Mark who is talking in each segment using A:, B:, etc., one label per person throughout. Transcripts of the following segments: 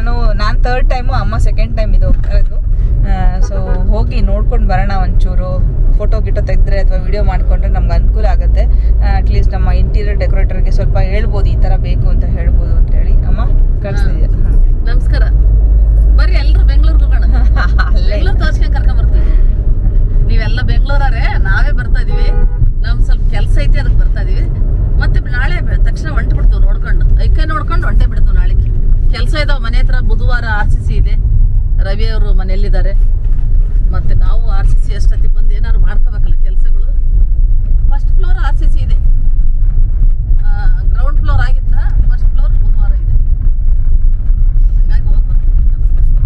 A: ನಾನು ನಾನು third time ಅಮ್ಮ ಸೆಕೆಂಡ್ ಟೈಮ್ ಇದು ಹೋಗ್ತಾ ಇರೋದು ಸೊ ಹೋಗಿ ನೋಡ್ಕೊಂಡು ಬರೋಣ ಒಂಚೂರು. ಫೋಟೋ ಗಿಟೋ ತೆಗೆದ್ರೆ ಅಥವಾ ವಿಡಿಯೋ ಮಾಡಿಕೊಂಡ್ರೆ ನಮ್ಗೆ ಅನುಕೂಲ ಆಗುತ್ತೆ. ಅಟ್ಲೀಸ್ಟ್ ನಮ್ಮ ಇಂಟೀರಿಯರ್ ಡೆಕೋರೇಟರ್ಗೆ ಸ್ವಲ್ಪ ಹೇಳ್ಬೋದು ಈ ಥರ ಬೇಕು ಅಂತ ಹೇಳ್ಬೋದು ಅಂತ ಹೇಳಿ. ಅಮ್ಮ ಕಳಿಸ್ತಿದ್ಯಾ?
B: ನಮಸ್ಕಾರ. ಬರ್ರಿ ಎಲ್ಲರೂ ಬೆಂಗಳೂರಿಗೆ ಹೋಗೋಣ.
A: ಅಲ್ಲೇ.
B: ಬೆಂಗಳೂರು ತೋರ್ಸ್ಕೊಂಡ್ ಕರ್ಕೊಂಡ್ ಬರ್ತೀವಿ. ನೀವೆಲ್ಲ ಬೆಂಗಳೂರೇ ನಾವೇ ಬರ್ತಾ ಇದೀವಿ. ನಮ್ ಸ್ವಲ್ಪ ಕೆಲಸ ಐತಿ ಅದಕ್ಕೆ ಬರ್ತಾ ಇದೀವಿ. ಮತ್ತೆ ನಾಳೆ ತಕ್ಷಣ ಹೊಂಟು ಬಿಡ್ತೀವಿ ನೋಡ್ಕೊಂಡು. ಐಕೆ ನೋಡ್ಕೊಂಡು ಹೊಂಟೆ ಬಿಡ್ತೀವಿ ನಾಳೆಗೆ. ಕೆಲಸ ಇದಾವ. ಮನೆ ಹತ್ರ ಬುಧವಾರ ಆರ್ ಸಿ ಸಿ ಇದೆ. ರವಿ ಅವರು ಮನೆಯಲ್ಲಿದ್ದಾರೆ. ಮತ್ತೆ ನಾವು ಆರ್ ಸಿ ಸಿ ಅಷ್ಟೊತ್ತಿಗೆ ಬಂದು ಏನಾದ್ರು ಮಾಡ್ಕೋಬೇಕಲ್ಲ ಕೆಲಸಗಳು. First floor R C C ಇದೆ. ಗ್ರೌಂಡ್ ಫ್ಲೋರ್ ಆಗಿತ್ತಾ ಫಸ್ಟ್ ಫ್ಲೋರ್ ಬುಧವಾರ ಇದೆ ಹಂಗಾಗಿ ಹೋಗಿ ಬರ್ತೀವಿ ನಮಸ್ಕಾರ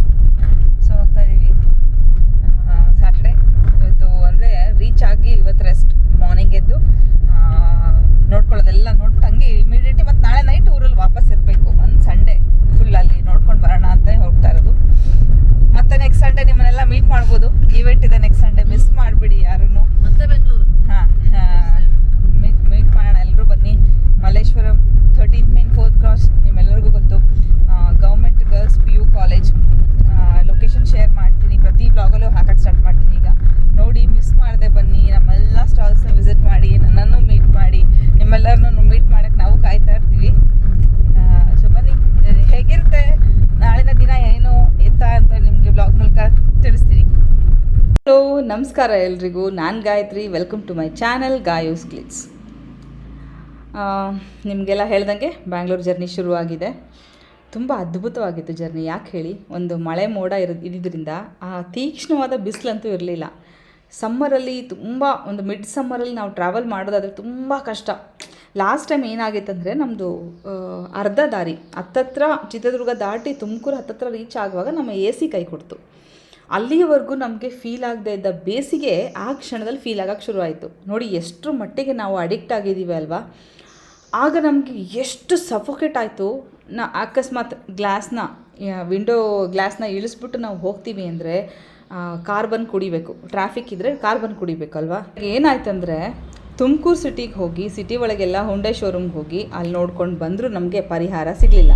A: ಸೊ ಹೋಗ್ತಾ ಇದ್ದೀವಿ ಸ್ಯಾಟರ್ಡೆ ಇವತ್ತು ಅಂದರೆ ರೀಚ್ ಆಗಿ ಇವತ್ತು ರೆಸ್ಟ್ ಮಾರ್ನಿಂಗ್ ಎದ್ದು ಆ, ನೋಡ್ಕೊಳ್ಳೋದೆಲ್ಲ ನೋಡ್ಬಿಟ್ಟು ಹಂಗೆ ಇಮಿಡಿಯೇಟ್ಲಿ ಮತ್ತು ನಾಳೆ ನೈಟ್ ಊರಲ್ಲಿ ವಾಪಸ್ ಇರಬೇಕು ಒಂದು ಸಂಡೇ ಫುಲ್ ಅಲ್ಲಿ ನೋಡ್ಕೊಂಡು ಬರೋಣ ಅಂತ ಹೋಗ್ತಾ ಇರೋದು ಮತ್ತೆ ನೆಕ್ಸ್ಟ್ ಸಂಡೇ ನಿಮ್ಮನ್ನೆಲ್ಲ ಮೀಟ್ ಮಾಡ್ಬೋದು ಈವೆಂಟ್ ಇದೆ ನೆಕ್ಸ್ಟ್ ಸಂಡೇ ಮಿಸ್ ಮಾಡಿಬಿಡಿ ಯಾರೂ
B: ಮತ್ತೆ ಬೆಂಗಳೂರು
A: ಹಾಂ ಮೀಟ್ ಮೀಟ್ ಮಾಡೋಣ ಎಲ್ಲರೂ ಬನ್ನಿ Malleshwaram thirteenth main fourth cross ನಿಮ್ಮೆಲ್ಲರಿಗೂ ಗೊತ್ತು government girls P U college location share ಮಾಡ್ತೀನಿ ಪ್ರತಿ ಬ್ಲಾಗಲ್ಲೂ ಹಾಕಕ್ಕೆ ಸ್ಟಾರ್ಟ್ ಮಾಡ್ತೀನಿ ಈಗ ನೋಡಿ ಮಿಸ್ ಮಾಡದೆ ಬನ್ನಿ ನಮ್ಮೆಲ್ಲ ಸ್ಟಾಲ್ಸ್ನ ವಿಸಿಟ್ ಮಾಡಿ ನನ್ನನ್ನು ಮೀಟ್ ಮಾಡಿ ನಿಮ್ಮೆಲ್ಲರನ್ನು ಮೀಟ್ ಮಾಡೋಕ್ಕೆ ನಾವು ಕಾಯ್ತಾ ಇರ್ತೀವಿ ಸೊ ಬನ್ನಿ ಅಹ್, ಹೇಗಿರುತ್ತೆ ನಾಳಿನ ದಿನ ಏನು ಎತ್ತ ಅಂತ ನಿಮಗೆ ಬ್ಲಾಗ್ ಮೂಲಕ ತಿಳಿಸ್ತೀನಿ ಹಲೋ ನಮಸ್ಕಾರ ಎಲ್ರಿಗೂ. ನಾನು Gayathri. Welcome to my channel Gayu's glitz ನಿಮಗೆಲ್ಲ ಹೇಳ್ದಂಗೆ ಬ್ಯಾಂಗ್ಳೂರು ಜರ್ನಿ ಶುರುವಾಗಿದೆ. ತುಂಬ ಅದ್ಭುತವಾಗಿತ್ತು ಜರ್ನಿ ಯಾಕೆ ಹೇಳಿ? ಒಂದು ಮಳೆ ಮೋಡ ಇರೋ ಇದ್ದಿದ್ದರಿಂದ ಆ ತೀಕ್ಷ್ಣವಾದ ಬಿಸಿಲಂತೂ ಇರಲಿಲ್ಲ. ಸಮ್ಮರಲ್ಲಿ ತುಂಬ, ಒಂದು ಮಿಡ್ ಸಮ್ಮರಲ್ಲಿ ನಾವು ಟ್ರಾವೆಲ್ ಮಾಡೋದಾದರೆ ತುಂಬ ಕಷ್ಟ. ಲಾಸ್ಟ್ ಟೈಮ್ ಏನಾಗಿತ್ತಂದರೆ ನಮ್ಮದು ಅರ್ಧ ದಾರಿ, ಹತ್ತತ್ರ ಚಿತ್ರದುರ್ಗ ದಾಟಿ ತುಮಕೂರು ಹತ್ತತ್ರ ರೀಚ್ ಆಗುವಾಗ ನಮ್ಮ ಎ ಸಿ ಕೈ ಕೊಡ್ತು. ಅಲ್ಲಿಯವರೆಗೂ ನಮಗೆ ಫೀಲ್ ಆಗದೆ ಇದ್ದ ಬೇಸಿಗೆ ಆ ಕ್ಷಣದಲ್ಲಿ ಫೀಲ್ ಆಗೋಕೆ ಶುರುವಾಯಿತು. ನೋಡಿ, ಎಷ್ಟರ ಮಟ್ಟಿಗೆ ನಾವು ಅಡಿಕ್ಟ್ ಆಗಿದ್ದೀವಿ ಅಲ್ವಾ? ಆಗ ನಮಗೆ ಎಷ್ಟು ಸಫೋಕೇಟ್ ಆಯಿತು. ನಾ, ಅಕಸ್ಮಾತ್ ಗ್ಲಾಸ್ನ ವಿಂಡೋ ಗ್ಲಾಸ್ನ ಇಳಿಸ್ಬಿಟ್ಟು ನಾವು ಹೋಗ್ತೀವಿ ಅಂದರೆ ಕಾರ್ ಬಂದು ಕುಡಿಬೇಕು. ಟ್ರಾಫಿಕ್ ಇದ್ದರೆ ಕಾರ್ ಬಂದು ಕುಡಿಬೇಕಲ್ವಾ ಏನಾಯ್ತಂದರೆ, ತುಮಕೂರು ಸಿಟಿಗೆ ಹೋಗಿ ಸಿಟಿ ಒಳಗೆಲ್ಲ ಹುಂಡೆ ಶೋರೂಮ್ಗೆ ಹೋಗಿ, ಅಲ್ಲಿ ನೋಡ್ಕೊಂಡು ಬಂದರೂ ನಮಗೆ ಪರಿಹಾರ ಸಿಗಲಿಲ್ಲ.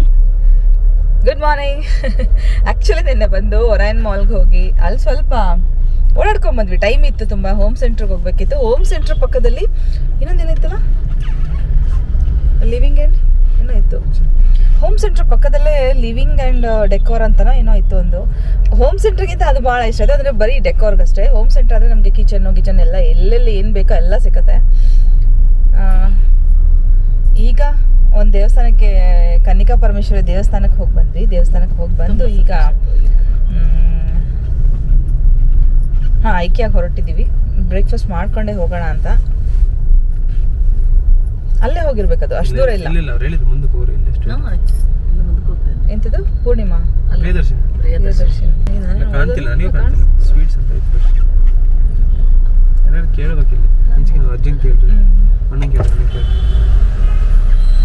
A: ಗುಡ್ ಮಾರ್ನಿಂಗ್ ಆ್ಯಕ್ಚುಲಿ ನಿನ್ನೆ ಬಂದು ಒರಾಯನ್ ಮಾಲ್ಗೆ ಹೋಗಿ, ಅಲ್ಲಿ ಸ್ವಲ್ಪ ಓಡಾಡ್ಕೊಂಬಂದ್ವಿ ಟೈಮ್ ಇತ್ತು ತುಂಬ. ಹೋಮ್ ಸೆಂಟ್ರಿಗೆ ಹೋಗ್ಬೇಕಿತ್ತು. ಹೋಮ್ ಸೆಂಟ್ರ್ ಪಕ್ಕದಲ್ಲಿ ಇನ್ನೊಂದು ಏನಿತ್ತಲ್ಲ ಲಿವಿಂಗ್ ಆ್ಯಂಡ್ ಏನೋ ಇತ್ತು. ಹೋಮ್ ಸೆಂಟ್ರ್ ಪಕ್ಕದಲ್ಲೇ ಲಿವಿಂಗ್ ಆ್ಯಂಡ್ ಡೆಕೋರ್ ಅಂತನೋ ಏನೋ ಇತ್ತು ಒಂದು. ಹೋಮ್ ಸೆಂಟ್ರಿಗಿಂತ ಅದು ಭಾಳ ಇಷ್ಟ. ಅದು ಅಂದರೆ ಬರೀ ಡೆಕೋರ್ಗಷ್ಟೇ ಹೋಮ್ ಸೆಂಟ್ರ್ ಆದರೆ ನಮಗೆ ಕಿಚನ್ನು ಕಿಚನ್ ಎಲ್ಲ ಎಲ್ಲೆಲ್ಲಿ ಏನು ಬೇಕೋ ಎಲ್ಲ ಸಿಗುತ್ತೆ ಈಗ ಒಂದು ದೇವಸ್ಥಾನಕ್ಕೆ ಕನ್ನಿಕಾ ಪರಮೇಶ್ವರಿ ದೇವಸ್ಥಾನಕ್ಕೆ ಹೋಗಿ ಬಂದ್ವಿ. ದೇವಸ್ಥಾನಕ್ಕೆ ಹೋಗಿ ಬಂದು ಈಗ ಹಾಂ ಐಕಿಯಾಗಿ ಹೊರಟಿದ್ದೀವಿ ಬ್ರೇಕ್ಫಾಸ್ಟ್ ಮಾಡ್ಕೊಂಡೇ ಹೋಗೋಣ ಅಂತ. ಅಲ್ಲೇ ಹೋಗಿರ್ಬೇಕದು ಅಷ್ಟು ದೂರ ಇಲ್ಲ. ಎಂಥದ್ದು ಪೂರ್ಣಿಮಾ?
B: ಅಲ್ಲಿ
C: ಪ್ರಿಯದರ್ಶಿನಿ. ಕಾಣ್ತಿಲ್ಲ ನೀವು ಕಾಣ್ತಿಲ್ಲ. ಸ್ವೀಟ್ಸ್ ಅಂತ ಇತ್ತು. ಯಾರು ಕೇಳ್ಬೇಕಿಲ್ಲ ನಾವು ಅಜ್ಜಂಗೆ ಕೇಳ್ರಿ ಅಣ್ಣಂಗೆ ಕೇಳ್ರಿ ಅಣ್ಣಂಗೆ ಕೇಳ್ರಿ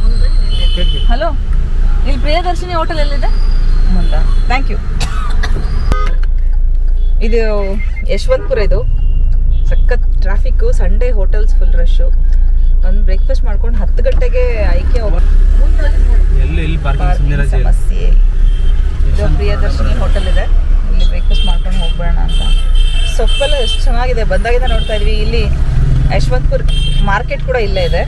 B: ಮುಂದೆ ಇಲ್ಲಿ
C: ಕೇಳ್ರಿ
A: ಹಲೋ ಇಲ್ಲಿ ಪ್ರಿಯದರ್ಶಿನಿ ಹೋಟೆಲ್ ಎಲ್ಲಿದೆ? ಮುಂದ. ಥ್ಯಾಂಕ್ ಯು ಇದು ಯಶವಂತಪುರ ಇದು. ಸಖತ್ traffic Sunday hotels full rush ಒಂದು ಬ್ರೇಕ್ಫಾಸ್ಟ್ ಮಾಡ್ಕೊಂಡು ಹತ್ತು ಗಂಟೆಗೆ ಐಕೆ. ಸಮಸ್ಯೆ ಇದು ಪ್ರಿಯದರ್ಶಿನಿ ಹೋಟೆಲ್ ಇದೆ. ಇಲ್ಲಿ ಬ್ರೇಕ್ಫಾಸ್ಟ್ ಮಾಡ್ಕೊಂಡು ಹೋಗ್ಬೇಡ ಅಂತ. ಸೊಪ್ಪೆಲ್ಲ ಎಷ್ಟು ಚೆನ್ನಾಗಿದೆ. ಬಂದಾಗಿಂದ ನೋಡ್ತಾ ಇದ್ವಿ. ಇಲ್ಲಿ ಯಶವಂತಪುರ್ ಮಾರ್ಕೆಟ್ ಕೂಡ ಇಲ್ಲೇ ಇದೆ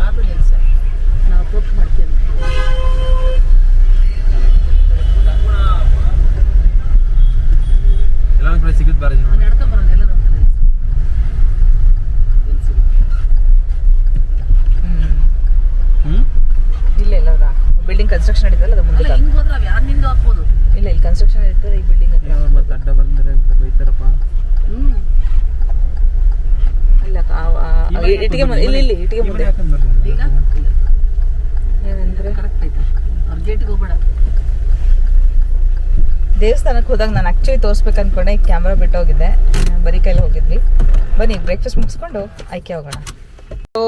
B: ಅದು ನಿಲ್ಸ ನಾವು ಕುಕ್ ಮಾಡ್ತೀವಿ
C: ಎಲ್ಲ ಒಂದ್ ಕಡೆ ಸಿಗುತ್ತೆ ಬಾರ
B: ನಾನು ನಡ್ಕೊಂಬರೋದು ಎಲ್ಲ ನಮ್ಮ ನಿಲ್ಸು ನಿಲ್ಸಿ
C: ಹ್ಮ್
A: ಇಲ್ಲ ಇಲ್ಲ ಬಿಲ್ಡಿಂಗ್ ಕನ್ಸ್ಟ್ರಕ್ಷನ್ ನಡೀತಲ್ಲ ಅದು ಮುಂದೆ
B: ಅಲ್ಲ ಹಿಂಗೆ ಹೋದ್ರೆ ಅವು ಯಾರು ನಿಂದು ಹಾಕ್ಬೋದು
A: ಇಲ್ಲ ಇಲ್ಲಿ ಕನ್ಸ್ಟ್ರಕ್ಷನ್ ಇರ್ತದೆ ಈ ಬಿಲ್ಡಿಂಗ್ ಹತ್ರ
C: ಅವ್ರು ಮತ್ತೆ ಅಡ್ಡ ಬಂದ್ರೆ ಅಂತ ಬೈತಾರಪ್ಪ
B: ಹ್ಞೂ
A: ಅಲ್ಲ ಆ- ಆ- ಆ- ಇಟ್ಟಿಗೆ ಮನೆ ಇಲ್ಲಿ ಇಲ್ಲಿ ಇಟ್ಟಿಗೆ
C: ಈ ಮನೆ
A: ಮುಂದೆ
C: ಹಾಕೊಂಡ್ ಬರ್ರಿ
B: ಈಗ ಇಲ್ಲ ಗೇಟಿಗೆ ಹೋಗ್ಬೇಡ
A: ದೇವಸ್ಥಾನಕ್ಕೆ ಹೋದಾಗ ನಾನು ಆ್ಯಕ್ಚುಲಿ ತೋರಿಸ್ಬೇಕು ಅಂದ್ಕೊಂಡೆ ಕ್ಯಾಮ್ರಾ ಬಿಟ್ಟೋಗಿದ್ದೆ ಬರೀ ಕೈಲಿ ಹೋಗಿದ್ವಿ. ಬನ್ನಿ ಬ್ರೇಕ್ಫಾಸ್ಟ್ ಮುಗಿಸ್ಕೊಂಡು ಆಯ್ಕೆ ಹೋಗೋಣ. ಸೊ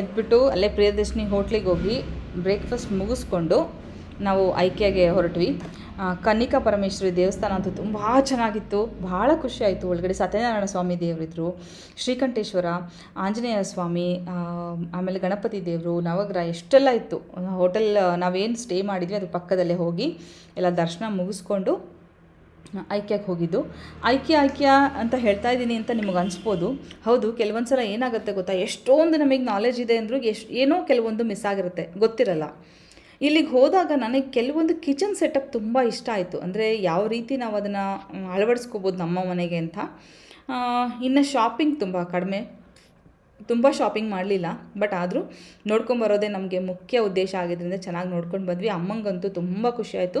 A: ಎದ್ಬಿಟ್ಟು ಅಲ್ಲೇ ಪ್ರಿಯದರ್ಶಿನಿ ಹೋಟ್ಲಿಗೆ ಹೋಗಿ ಬ್ರೇಕ್ಫಾಸ್ಟ್ ಮುಗಿಸ್ಕೊಂಡು ನಾವು ಐಕೆಗೆ ಹೊರಟ್ವಿ. ಕನ್ನಿಕಾ ಪರಮೇಶ್ವರಿ ದೇವಸ್ಥಾನ ಅಂತೂ ತುಂಬ ಚೆನ್ನಾಗಿತ್ತು. ಭಾಳ ಖುಷಿ ಆಯಿತು. ಒಳಗಡೆ ಸತ್ಯನಾರಾಯಣ ಸ್ವಾಮಿ ದೇವರಿದ್ದರು ಶ್ರೀಕಂಠೇಶ್ವರ, ಆಂಜನೇಯ ಸ್ವಾಮಿ ಆಮೇಲೆ ಗಣಪತಿ ದೇವರು, ನವಗ್ರಹ, ಎಷ್ಟೆಲ್ಲ ಇತ್ತು. ಹೋಟೆಲ್ ನಾವೇನು ಸ್ಟೇ ಮಾಡಿದ್ವಿ, ಅದ್ರ ಪಕ್ಕದಲ್ಲೇ ಹೋಗಿ ಎಲ್ಲ ದರ್ಶನ ಮುಗಿಸ್ಕೊಂಡು ಐಕ್ಯಕ್ಕೆ ಹೋಗಿದ್ದು? ಐಕ್ಯ ಐಕ್ಯ ಅಂತ ಹೇಳ್ತಾ ಇದ್ದೀನಿ ಅಂತ ನಿಮಗೆ ಅನಿಸ್ಬೋದು. ಹೌದು ಕೆಲವೊಂದು ಸಲ ಏನಾಗುತ್ತೆ ಗೊತ್ತಾ? ಎಷ್ಟೊಂದು ನಮಗೆ ನಾಲೆಜ್ ಇದೆ ಅಂದರೂ ಎಷ್ಟು, ಏನೋ ಕೆಲವೊಂದು ಮಿಸ್ ಆಗಿರುತ್ತೆ. ಗೊತ್ತಿರಲ್ಲ. ಇಲ್ಲಿಗೆ ಹೋದಾಗ ನನಗೆ ಕೆಲವೊಂದು ಕಿಚನ್ ಸೆಟಪ್ ತುಂಬ ಇಷ್ಟ ಆಯಿತು. ಅಂದರೆ ಯಾವ ರೀತಿ ನಾವು ಅದನ್ನು ಅಳವಡಿಸ್ಕೋಬೋದು ನಮ್ಮ ಮನೆಗೆ ಅಂತ. ಇನ್ನು ಶಾಪಿಂಗ್ ತುಂಬ ಕಡಿಮೆ. ತುಂಬ ಶಾಪಿಂಗ್ ಮಾಡಲಿಲ್ಲ. ಬಟ್ ಆದರೂ ನೋಡ್ಕೊಂಬರೋದೇ ನಮಗೆ ಮುಖ್ಯ ಉದ್ದೇಶ ಆಗಿದ್ದರಿಂದ ಚೆನ್ನಾಗಿ ನೋಡ್ಕೊಂಡು ಬಂದ್ವಿ. ಅಮ್ಮಂಗಂತೂ ತುಂಬ ಖುಷಿಯಾಯಿತು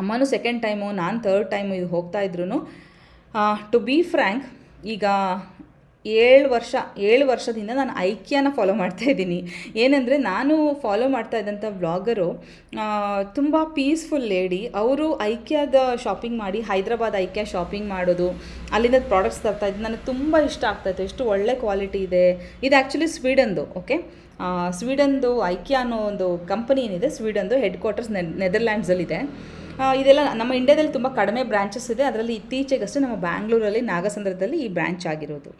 A: ಅಮ್ಮನೂ ಸೆಕೆಂಡ್ ಟೈಮು ನಾನು ಥರ್ಡ್ ಟೈಮು ಇದು ಹೋಗ್ತಾ ಇದ್ರು ಟು ಬಿ ಫ್ರ್ಯಾಂಕ್ ಈಗ ಏಳು ವರ್ಷ, ಏಳು ವರ್ಷದಿಂದ ನಾನು ಐಕ್ಯನ ಫಾಲೋ ಮಾಡ್ತಾ ಇದ್ದೀನಿ. ಏನಂದರೆ ನಾನು ಫಾಲೋ ಮಾಡ್ತಾ ಇದ್ದಂಥ ವ್ಲಾಗರು ತುಂಬ ಪೀಸ್ಫುಲ್ ಲೇಡಿ ಅವರು ಐಕ್ಯದ ಶಾಪಿಂಗ್ ಮಾಡಿ, ಹೈದ್ರಾಬಾದ್ ಐಕ್ಯ ಶಾಪಿಂಗ್ ಮಾಡೋದು, ಅಲ್ಲಿಂದ ಪ್ರಾಡಕ್ಟ್ಸ್ ತರ್ತಾ ಇದ್ದು ನನಗೆ ತುಂಬ ಇಷ್ಟ ಆಗ್ತಾಯಿತ್ತು ಎಷ್ಟು ಒಳ್ಳೆ ಕ್ವಾಲಿಟಿ ಇದೆ. ಇದು ಆ್ಯಕ್ಚುಲಿ ಸ್ವೀಡನ್ದು ಓಕೆ ಸ್ವೀಡನ್ದು ಐಕ್ಯ ಅನ್ನೋ ಒಂದು ಕಂಪನಿ ಏನಿದೆ, ಸ್ವೀಡನ್ದು ಹೆಡ್ ಕ್ವಾರ್ಟರ್ಸ್ ನೆದರ್ಲ್ಯಾಂಡ್ಸಲ್ಲಿದೆ. ಇದೆಲ್ಲ ನಮ್ಮ ಇಂಡಿಯಾದಲ್ಲಿ ತುಂಬ ಕಡಿಮೆ ಬ್ರಾಂಚಸ್ ಇದೆ. ಅದರಲ್ಲಿ ಇತ್ತೀಚೆಗಷ್ಟೇ ನಮ್ಮ ಬ್ಯಾಂಗ್ಳೂರಲ್ಲಿ ನಾಗಸಂದ್ರದಲ್ಲಿ ಈ ಬ್ರ್ಯಾಂಚ್ ಆಗಿರೋದು.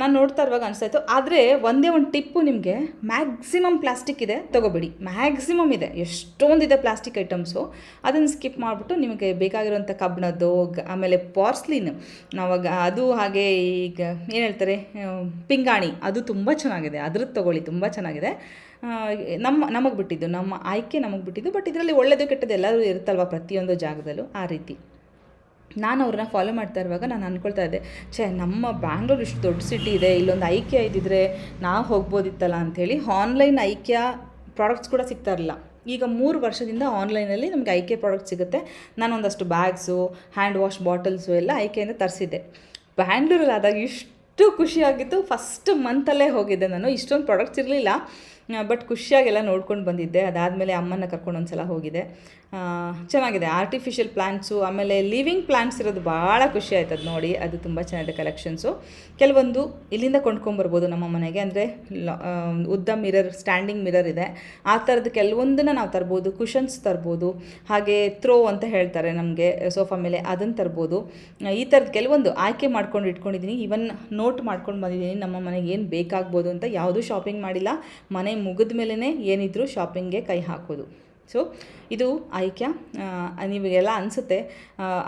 A: ನಾನು ನೋಡ್ತಾ ಇರುವಾಗ ಅನಿಸ್ತಾಯಿತ್ತು. ಆದರೆ ಒಂದೇ ಒಂದು ಟಿಪ್ಪು ನಿಮಗೆ ಮ್ಯಾಕ್ಸಿಮಮ್ ಪ್ಲಾಸ್ಟಿಕ್ ಇದೆ, ತೊಗೋಬೇಡಿ. ಮ್ಯಾಕ್ಸಿಮಮ್ ಇದೆ. ಎಷ್ಟೊಂದಿದೆ ಪ್ಲಾಸ್ಟಿಕ್ ಐಟಮ್ಸು ಅದನ್ನು ಸ್ಕಿಪ್ ಮಾಡಿಬಿಟ್ಟು ನಿಮಗೆ ಬೇಕಾಗಿರೋಂಥ ಕಬ್ಬಿಣದ್ದು ಆಮೇಲೆ ಪಾರ್ಸ್ಲಿನ್ ನಾವಾಗ ಅದು ಹಾಗೆ ಈಗ ಏನು ಹೇಳ್ತಾರೆ ಪಿಂಗಾಣಿ. ಅದು ತುಂಬ ಚೆನ್ನಾಗಿದೆ. ಅದ್ರದ್ದು ತೊಗೊಳ್ಳಿ, ತುಂಬ ಚೆನ್ನಾಗಿದೆ. ನಮ್ಮ ನಮಗೆ ಬಿಟ್ಟಿದ್ದು, ನಮ್ಮ ಆಯ್ಕೆ ನಮಗೆ ಬಿಟ್ಟಿದ್ದು ಬಟ್ ಇದರಲ್ಲಿ ಒಳ್ಳೆಯದು ಕೆಟ್ಟದ್ದು ಎಲ್ಲರೂ ಇರುತ್ತಲ್ವ ಪ್ರತಿಯೊಂದು ಜಾಗದಲ್ಲೂ? ಆ ರೀತಿ. ನಾನು ಅವ್ರನ್ನ ಫಾಲೋ ಮಾಡ್ತಾ ಇರುವಾಗ ನಾನು ಅಂದ್ಕೊಳ್ತಾ ಇದ್ದೆ ಛೇ ನಮ್ಮ ಬ್ಯಾಂಗ್ಳೂರು ಇಷ್ಟು ದೊಡ್ಡ ಸಿಟಿ ಇದೆ ಇಲ್ಲೊಂದು ಐಕ್ಯ ಇದ್ದಿದ್ರೆ ನಾವು ಹೋಗ್ಬೋದಿತ್ತಲ್ಲ? ಅಂಥೇಳಿ ಆನ್ಲೈನ್ ಐಕ್ಯ ಪ್ರಾಡಕ್ಟ್ಸ್ ಕೂಡ ಸಿಗ್ತಾ ಇರಲಿಲ್ಲ. ಈಗ ಮೂರು ವರ್ಷದಿಂದ ಆನ್ಲೈನಲ್ಲಿ ನಮಗೆ ಐಕೆ ಪ್ರಾಡಕ್ಟ್ ಸಿಗುತ್ತೆ. ನಾನು ಒಂದಷ್ಟು ಬ್ಯಾಗ್ಸು ಹ್ಯಾಂಡ್ ವಾಶ್ ಬಾಟಲ್ಸು ಎಲ್ಲ ಐಕೆಯಿಂದ ತರಿಸಿದ್ದೆ. ಬ್ಯಾಂಗ್ಳೂರಲ್ಲಿ ಆದಾಗ ಇಷ್ಟು ಖುಷಿಯಾಗಿತ್ತು. ಫಸ್ಟ್ ಮಂತಲ್ಲೇ ಹೋಗಿದ್ದೆ ನಾನು. ಇಷ್ಟೊಂದು ಪ್ರಾಡಕ್ಟ್ಸ್ ಇರಲಿಲ್ಲ. ಬಟ್ ಖುಷಿಯಾಗೆಲ್ಲ ನೋಡ್ಕೊಂಡು ಬಂದಿದ್ದೆ. ಅದಾದಮೇಲೆ ಅಮ್ಮನ ಕರ್ಕೊಂಡು ಒಂದ್ಸಲ ಹೋಗಿದೆ ಆ, ಚೆನ್ನಾಗಿದೆ. ಆರ್ಟಿಫಿಷಿಯಲ್ ಪ್ಲ್ಯಾಂಟ್ಸು ಆಮೇಲೆ ಲಿವಿಂಗ್ ಪ್ಲ್ಯಾಂಟ್ಸ್ ಇರೋದು ಭಾಳ ಖುಷಿ ಆಯ್ತು ಅದು ನೋಡಿ. ಅದು ತುಂಬ ಚೆನ್ನಾಗಿದೆ ಕಲೆಕ್ಷನ್ಸು ಕೆಲವೊಂದು ಇಲ್ಲಿಂದ ಕೊಂಡ್ಕೊಂಬರ್ಬೋದು ನಮ್ಮ ಮನೆಗೆ. ಅಂದರೆ ಉದ್ದ ಮಿರರ್ ಸ್ಟ್ಯಾಂಡಿಂಗ್ ಮಿರರ್ ಇದೆ. ಆ ಥರದ್ದು ಕೆಲವೊಂದನ್ನು ನಾವು ತರ್ಬೋದು ಕುಷನ್ಸ್ ತರ್ಬೋದು. ಹಾಗೆ ಥ್ರೋ ಅಂತ ಹೇಳ್ತಾರೆ ನಮಗೆ ಸೋಫಾ ಮೇಲೆ ಅದನ್ನು ತರ್ಬೋದು. ಈ ಥರದ್ದು ಕೆಲವೊಂದು ಆಯ್ಕೆ ಮಾಡ್ಕೊಂಡು ಇಟ್ಕೊಂಡಿದ್ದೀನಿ ಇವನ್ ನೋಟ್ ಮಾಡ್ಕೊಂಡು ಬಂದಿದ್ದೀನಿ ನಮ್ಮ ಮನೆಗೆ ಏನು ಬೇಕಾಗ್ಬೋದು ಅಂತ ಯಾವುದೂ ಶಾಪಿಂಗ್ ಮಾಡಿಲ್ಲ. ಮನೆ ಮುಗಿದ ಮೇಲೇ ಏನಿದ್ರು ಶಾಪಿಂಗ್ಗೆ ಕೈ ಹಾಕೋದು. ಸೊ ಇದು ಐಕ್ಯ. ನಿಮಗೆಲ್ಲ ಅನಿಸುತ್ತೆ.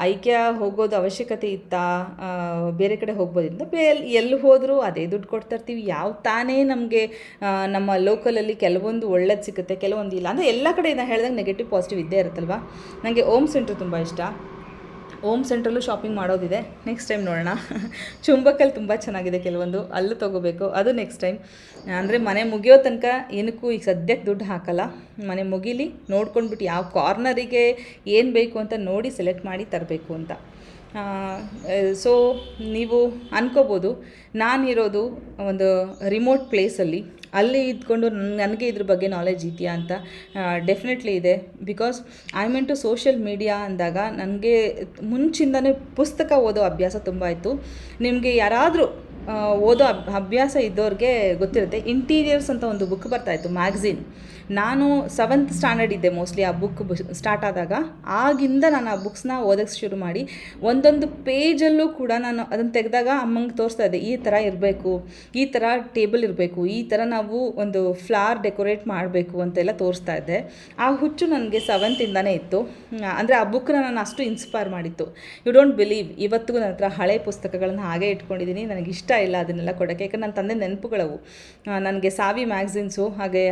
A: ಐಕ್ಯ ಹೋಗೋದು ಅವಶ್ಯಕತೆ ಇತ್ತಾ? ಬೇರೆ ಕಡೆ ಹೋಗ್ಬೋದಿಂದ ಬೇ, ಎಲ್ಲಿ ಹೋದರೂ ಅದೇ ದುಡ್ಡು ಕೊಡ್ತಾ ಇರ್ತೀವಿ ಯಾವ ತಾನೇ ನಮಗೆ ನಮ್ಮ ಲೋಕಲಲ್ಲಿ ಕೆಲವೊಂದು ಒಳ್ಳೇದು ಸಿಗುತ್ತೆ, ಕೆಲವೊಂದು ಇಲ್ಲ. ಅಂದರೆ ಎಲ್ಲ ಕಡೆ ನಾನು ಹೇಳಿದಾಗ ನೆಗೆಟಿವ್ ಪಾಸಿಟಿವ್ ಇದ್ದೇ ಇರುತ್ತಲ್ವ? ನನಗೆ ಓಮ್ ಸೆಂಟ್ರ್ ತುಂಬ ಇಷ್ಟ. ಓಮ್ ಸೆಂಟ್ರಲ್ಲೂ ಶಾಪಿಂಗ್ ಮಾಡೋದಿದೆ. ನೆಕ್ಸ್ಟ್ ಟೈಮ್ ನೋಡೋಣ. ಚುಂಬಕಲ್ಲಿ ತುಂಬ ಚೆನ್ನಾಗಿದೆ ಕೆಲವೊಂದು. ಅಲ್ಲೂ ತೊಗೋಬೇಕು. ಅದು ನೆಕ್ಸ್ಟ್ ಟೈಮ್ ಅಂದರೆ ಮನೆ ಮುಗಿಯೋ ತನಕ ಏನಕ್ಕೂ ಈಗ ಸದ್ಯಕ್ಕೆ ದುಡ್ಡು ಹಾಕಲ್ಲ. ಮನೆ ಮುಗಿಲಿ ನೋಡ್ಕೊಂಡ್ಬಿಟ್ಟು ಯಾವ ಕಾರ್ನರಿಗೆ ಏನು ಬೇಕು ಅಂತ ನೋಡಿ ಸೆಲೆಕ್ಟ್ ಮಾಡಿ ತರಬೇಕು ಅಂತ. ಸೊ ನೀವು ಅನ್ಕೋಬೋದು. ನಾನಿರೋದು ಒಂದು ರಿಮೋಟ್ ಪ್ಲೇಸಲ್ಲಿ ಅಲ್ಲಿ ಇದ್ಕೊಂಡು ನನ್- ನನಗೆ ಇದ್ರ ಬಗ್ಗೆ ನಾಲೆಜ್ ಇದೆಯಾ ಅಂತ ಡೆಫಿನೆಟ್ಲಿ ಇದೆ. Because I mean to social media ಅಂದಾಗ ನನಗೆ ಮುಂಚಿಂದನೇ ಪುಸ್ತಕ ಓದೋ ಅಭ್ಯಾಸ ತುಂಬ ಇತ್ತು. ನಿಮಗೆ ಯಾರಾದರೂ ಓದೋ ಅಭ್ಯಾಸ ಇದ್ದವ್ರಿಗೆ ಗೊತ್ತಿರುತ್ತೆ ಇಂಟೀರಿಯರ್ಸ್ ಅಂತ ಒಂದು ಬುಕ್ ಬರ್ತಾಯಿತ್ತು ಮ್ಯಾಗ್ಝಿನ್ ನಾನು ಸೆವೆಂತ್ ಸ್ಟ್ಯಾಂಡರ್ಡ್ ಇದ್ದೆ ಮೋಸ್ಟ್ಲಿ ಆ ಬುಕ್ ಸ್ಟಾರ್ಟ್ ಆದಾಗ. ಆಗಿಂದ ನಾನು ಆ ಬುಕ್ಸ್ನ ಓದೋಕ್ಕೆ ಶುರು ಮಾಡಿ ಒಂದೊಂದು ಪೇಜಲ್ಲೂ ಕೂಡ ನಾನು ಅದನ್ನು ತೆಗೆದಾಗ ಅಮ್ಮಂಗೆ ತೋರಿಸ್ತಾ ಇದ್ದೆ, ಈ ಥರ ಇರಬೇಕು, ಈ ಥರ ಟೇಬಲ್ ಇರಬೇಕು, ಈ ಥರ ನಾವು ಒಂದು ಫ್ಲಾರ್ ಡೆಕೋರೇಟ್ ಮಾಡಬೇಕು ಅಂತೆಲ್ಲ ತೋರಿಸ್ತಾ ಇದ್ದೆ. ಆ ಹುಚ್ಚು ನನಗೆ ಸೆವೆಂತಿಂದನೇ ಇತ್ತು. ಅಂದರೆ ಆ ಬುಕ್ನ ನಾನು ಅಷ್ಟು ಇನ್ಸ್ಪೈರ್ ಮಾಡಿತ್ತು. ಯು ಡೋಂಟ್ ಬಿಲೀವ್ ಇವತ್ತಿಗೂ ನನ್ನ ಹತ್ರ ಹಳೆ ಪುಸ್ತಕಗಳನ್ನು ಹಾಗೆ ಇಟ್ಕೊಂಡಿದ್ದೀನಿ ನನಗೆ ಇಷ್ಟ ಇಲ್ಲ ಅದನ್ನೆಲ್ಲ ಕೊಡೋಕ್ಕೆ. ಯಾಕಂದ್ರೆ ನನ್ನ ತಂದೆ ನೆನಪುಗಳವು. ನನಗೆ ಸಾವಿ ಮ್ಯಾಗ್ಝಿನ್ಸು ಹಾಗೆ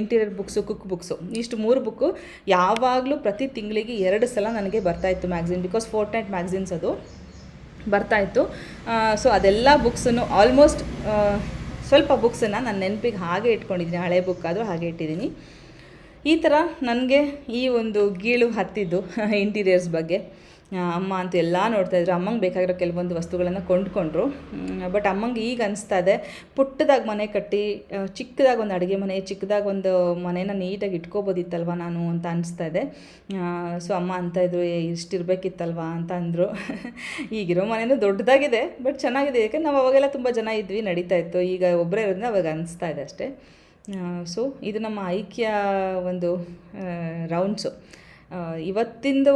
A: ಇಂಟೀರಿಯರ್ ಬುಕ್ಸು ಕುಕ್ ಬುಕ್ಸು ಇಷ್ಟು ಮೂರು ಬುಕ್ಕು ಯಾವಾಗಲೂ ಪ್ರತಿ ತಿಂಗಳಿಗೆ ಎರಡು ಸಲ ನನಗೆ ಬರ್ತಾಯಿತ್ತು magazine because fortnight magazines ಅದು ಬರ್ತಾಯಿತ್ತು ಸೊ ಅದೆಲ್ಲ ಬುಕ್ಸನ್ನು ಆಲ್ಮೋಸ್ಟ್ ಸ್ವಲ್ಪ ಬುಕ್ಸನ್ನು ನನ್ನ ನೆನಪಿಗೆ ಹಾಗೆ ಇಟ್ಕೊಂಡಿದ್ದೀನಿ ಹಳೆ ಬುಕ್ ಆದರೂ ಹಾಗೆ ಇಟ್ಟಿದ್ದೀನಿ ಈ ಥರ ನನಗೆ ಈ ಒಂದು ಗೀಳು ಹತ್ತಿದ್ದು ಇಂಟೀರಿಯರ್ಸ್ ಬಗ್ಗೆ. ಅಮ್ಮ ಅಂತ ಎಲ್ಲ ನೋಡ್ತಾ ಇದ್ರು. ಅಮ್ಮಂಗೆ ಬೇಕಾಗಿರೋ ಕೆಲವೊಂದು ವಸ್ತುಗಳನ್ನು ಕೊಂಡ್ಕೊಂಡ್ರು. ಬಟ್ ಅಮ್ಮಂಗೆ ಈಗ ಅನಿಸ್ತಾ ಇದೆ ಪುಟ್ಟದಾಗಿ ಮನೆ ಕಟ್ಟಿ ಚಿಕ್ಕದಾಗಿ ಒಂದು ಅಡುಗೆ ಮನೆ ಚಿಕ್ಕದಾಗಿ ಒಂದು ಮನೇನ ನೀಟಾಗಿ ಇಟ್ಕೋಬೋದಿತ್ತಲ್ವ ನಾನು ಅಂತ ಅನಿಸ್ತಾ ಇದೆ. ಸೊ ಅಮ್ಮ ಅಂತ ಇದ್ರು "ಏ, ಇಷ್ಟಿರ್ಬೇಕಿತ್ತಲ್ವಾ? ಅಂತ ಅಂದರು. ಈಗಿರೋ ಮನೇನೂ ದೊಡ್ಡದಾಗಿದೆ ಬಟ್ ಚೆನ್ನಾಗಿದೆ. ಯಾಕಂದ್ರೆ ನಾವು ಅವಾಗೆಲ್ಲ ತುಂಬ ಜನ ಇದ್ವಿ ನಡೀತಾ ಇತ್ತು. ಈಗ ಒಬ್ಬರೇ ಇರೋದ್ರಿಂದ ಅವಾಗ ಅನಿಸ್ತಾ ಇದೆ ಅಷ್ಟೇ. ಸೊ ಇದು ನಮ್ಮ ಐಕ್ಯ ಒಂದು ರೌಂಡ್ಸು ಇವತ್ತಿಂದು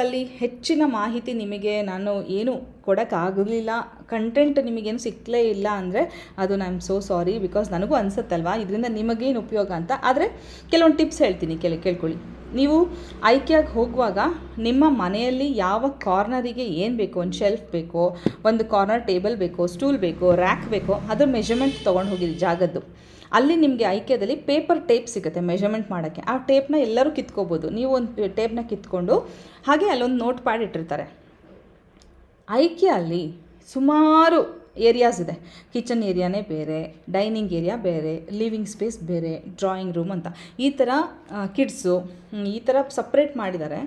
A: ಅಲ್ಲಿ ಹೆಚ್ಚಿನ ಮಾಹಿತಿ ನಿಮಗೆ ನಾನು ಏನು ಕೊಡೋಕ್ಕಾಗಲಿಲ್ಲ. ಕಂಟೆಂಟ್ ನಿಮಗೇನು ಸಿಕ್ಕಲೇ ಇಲ್ಲ ಅಂದರೆ ಅದು ಆಮ್ ಸೋ ಸಾರಿ ಬಿಕಾಸ್ ನನಗೂ ಅನಿಸುತ್ತಲ್ವಾ? ಇದರಿಂದ ನಿಮಗೇನು ಉಪಯೋಗ ಅಂತ? ಆದರೆ ಕೆಲವೊಂದು ಟಿಪ್ಸ್ ಹೇಳ್ತೀನಿ ಕೇಳಿ, ಕೇಳ್ಕೊಳ್ಳಿ. ನೀವು ಐಕ್ಯಾಗೆ ಹೋಗುವಾಗ ನಿಮ್ಮ ಮನೆಯಲ್ಲಿ ಯಾವ ಕಾರ್ನರಿಗೆ ಏನು ಬೇಕು, ಒಂದು ಶೆಲ್ಫ್ ಬೇಕೋ, ಒಂದು ಕಾರ್ನರ್ ಟೇಬಲ್ ಬೇಕೋ ಸ್ಟೂಲ್ ಬೇಕೋ ರ್ಯಾಕ್ ಬೇಕೋ, ಅದ್ರ ಮೆಷರ್ಮೆಂಟ್ ತೊಗೊಂಡು ಹೋಗಿರಿ ಜಾಗದ್ದು. ಅಲ್ಲಿ ನಿಮಗೆ ಐಕ್ಯದಲ್ಲಿ ಪೇಪರ್ ಟೇಪ್ ಸಿಗುತ್ತೆ ಮೆಷರ್ಮೆಂಟ್ ಮಾಡೋಕ್ಕೆ. ಆ ಟೇಪ್ನ ಎಲ್ಲರೂ ಕಿತ್ಕೋಬೋದು. ನೀವು ಒಂದು ಟೇಪ್ನ ಕಿತ್ಕೊಂಡು ಹಾಗೆ ಅಲ್ಲೊಂದು ನೋಟ್ ಪ್ಯಾಡ್ ಇಟ್ಟಿರ್ತಾರೆ. ಐಕ್ಯ ಅಲ್ಲಿ ಸುಮಾರು ಏರಿಯಾಸ್ ಇದೆ. ಕಿಚನ್ ಏರಿಯಾನೇ ಬೇರೆ ಡೈನಿಂಗ್ ಏರಿಯಾ ಬೇರೆ ಲಿವಿಂಗ್ ಸ್ಪೇಸ್ ಬೇರೆ ಡ್ರಾಯಿಂಗ್ ರೂಮ್ ಅಂತ. ಈ ಥರ ಕಿಡ್ಸು ಈ ಥರ ಸಪ್ರೇಟ್ ಮಾಡಿದ್ದಾರೆ.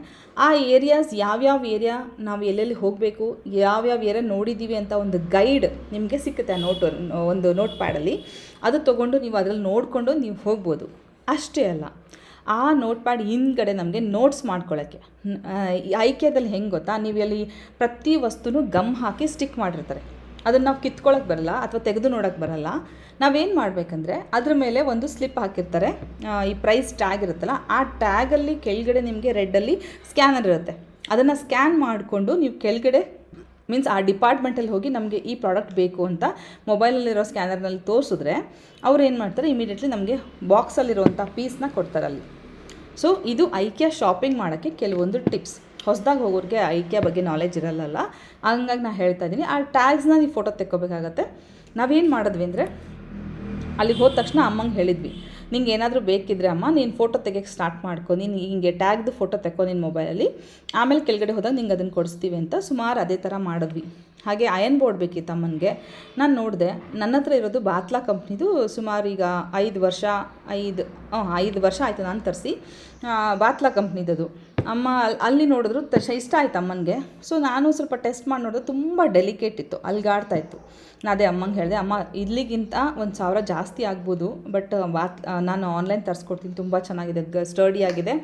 A: ಆ ಏರಿಯಾಸ್ ಯಾವ್ಯಾವ ಏರಿಯಾ ನಾವು ಎಲ್ಲೆಲ್ಲಿ ಹೋಗಬೇಕು, ಯಾವ್ಯಾವ ಏರಿಯಾ ನೋಡಿದ್ದೀವಿ ಅಂತ ಒಂದು ಗೈಡ್ ನಿಮಗೆ ಸಿಕ್ಕುತ್ತೆ ಆ ನೋಟ್ ಒಂದು ನೋಟ್ ಪ್ಯಾಡಲ್ಲಿ ಅದು ತೊಗೊಂಡು ನೀವು ಅದರಲ್ಲಿ ನೋಡಿಕೊಂಡು ನೀವು ಹೋಗ್ಬೋದು. ಅಷ್ಟೇ ಅಲ್ಲ, ಆ ನೋಟ್ ಪ್ಯಾಡ್ ಹಿಂದ್ಗಡೆ ನಮಗೆ ನೋಟ್ಸ್ ಮಾಡ್ಕೊಳ್ಳೋಕ್ಕೆ ಐಕ್ಯದಲ್ಲಿ ಹೆಂಗೆ ಗೊತ್ತಾ? ನೀವು ಅಲ್ಲಿ ಪ್ರತಿ ವಸ್ತುನೂ ಗಮ್ ಹಾಕಿ ಸ್ಟಿಕ್ ಮಾಡಿರ್ತಾರೆ. ಅದನ್ನು ನಾವು ಕಿತ್ಕೊಳ್ಳೋಕೆ ಬರಲ್ಲ ಅಥವಾ ತೆಗೆದು ನೋಡೋಕ್ಕೆ ಬರಲ್ಲ. ನಾವೇನು ಮಾಡಬೇಕಂದ್ರೆ ಅದ್ರ ಮೇಲೆ ಒಂದು ಸ್ಲಿಪ್ ಹಾಕಿರ್ತಾರೆ. ಈ ಪ್ರೈಸ್ ಟ್ಯಾಗ್ ಇರುತ್ತಲ್ಲ, ಆ ಟ್ಯಾಗಲ್ಲಿ ಕೆಳಗಡೆ ನಿಮಗೆ ರೆಡ್ಡಲ್ಲಿ ಸ್ಕ್ಯಾನರ್ ಇರುತ್ತೆ. ಅದನ್ನು ಸ್ಕ್ಯಾನ್ ಮಾಡಿಕೊಂಡು ನೀವು ಕೆಳಗಡೆ ಮೀನ್ಸ್ ಆ ಡಿಪಾರ್ಟ್ಮೆಂಟಲ್ಲಿ ಹೋಗಿ ನಮಗೆ ಈ ಪ್ರಾಡಕ್ಟ್ ಬೇಕು ಅಂತ ಮೊಬೈಲಲ್ಲಿರೋ ಸ್ಕ್ಯಾನರ್ನಲ್ಲಿ ತೋರಿಸಿದ್ರೆ ಅವ್ರು ಏನು ಮಾಡ್ತಾರೆ? ಇಮಿಡಿಯೇಟ್ಲಿ ನಮಗೆ ಬಾಕ್ಸಲ್ಲಿರುವಂಥ ಪೀಸ್ನ ಕೊಡ್ತಾರೆ ಅಲ್ಲಿ. ಸೊ ಇದು ಐಕ್ಯ ಶಾಪಿಂಗ್ ಮಾಡೋಕ್ಕೆ ಕೆಲವೊಂದು ಟಿಪ್ಸ್ ಹೊಸದಾಗಿ ಹೋಗೋರಿಗೆ ಐಕ್ಯ ಬಗ್ಗೆ ನಾಲೆಜ್ ಇರಲ್ಲ ಹಂಗಾಗಿ ನಾನು ಹೇಳ್ತಾ ಇದ್ದೀನಿ ಆ ಟ್ಯಾಗ್ಸ್ನ ನೀವು ಫೋಟೋ ತೆಕ್ಕೋಬೇಕಾಗತ್ತೆ. ನಾವೇನು ಮಾಡಿದ್ವಿ ಅಂದರೆ ಅಲ್ಲಿಗೆ ಹೋದ ತಕ್ಷಣ ಅಮ್ಮಂಗೆ ಹೇಳಿದ್ವಿ, ನಿಂಗೆ ಏನಾದರೂ ಬೇಕಿದ್ರೆ ಅಮ್ಮ, ನೀನು ಫೋಟೋ ತೆಗಿಯೋಕ್ಕೆ ಸ್ಟಾರ್ಟ್ ಮಾಡ್ಕೊ. ನೀನು ಹಿಂಗೆ ಟ್ಯಾಗ್ದು ಫೋಟೋ ತೆಕ್ಕೋ ನಿನ್ನ ಮೊಬೈಲಲ್ಲಿ ಆಮೇಲೆ ಕೆಳಗಡೆ ಹೋದಾಗ ನಿಂಗೆ ಅದನ್ನು ಕೊಡಿಸ್ತೀವಿ ಅಂತ ಸುಮಾರು ಅದೇ ಥರ ಮಾಡಿದ್ವಿ. ಹಾಗೆ ಅಯನ್ ಬೋರ್ಡ್ ಬೇಕಿತ್ತು ಅಮ್ಮನಿಗೆ. ನಾನು ನೋಡಿದೆ, ನನ್ನ ಹತ್ರ ಇರೋದು ಬಾತ್ಲಾ ಕಂಪ್ನಿದು ಸುಮಾರು ಈಗ ಐದು ವರ್ಷ, ಐದು ಐದು ವರ್ಷ ಆಯಿತು ನಾನು ತರಿಸಿ. ಬಾತ್ಲಾ ಕಂಪ್ನಿದದು. ಅಮ್ಮ ಅಲ್ಲಿ ಅಲ್ಲಿ ನೋಡಿದ್ರು ತ ಇಷ್ಟ ಆಯ್ತು ಅಮ್ಮನಿಗೆ. ಸೊ ನಾನು ಸ್ವಲ್ಪ ಟೆಸ್ಟ್ ಮಾಡಿ ನೋಡಿದ್ರೆ ತುಂಬ ಡೆಲಿಕೇಟ್ ಇತ್ತು, ಅಲ್ಗಾಡ್ತಾ ಇತ್ತು. ನಾನು ಅದೇ ಅಮ್ಮಂಗೆ ಹೇಳಿದೆ, ಅಮ್ಮ ಇಲ್ಲಿಗಿಂತ ಒಂದು ಸಾವಿರ ಜಾಸ್ತಿ ಆಗ್ಬೋದು ಬಟ್ ವಾತ್ ನಾನು ಆನ್ಲೈನ್ ತರಿಸ್ಕೊಡ್ತೀನಿ, ತುಂಬ ಚೆನ್ನಾಗಿದೆ, ಗ ಸ್ಟರ್ಡಿ ಆಗಿದೆ.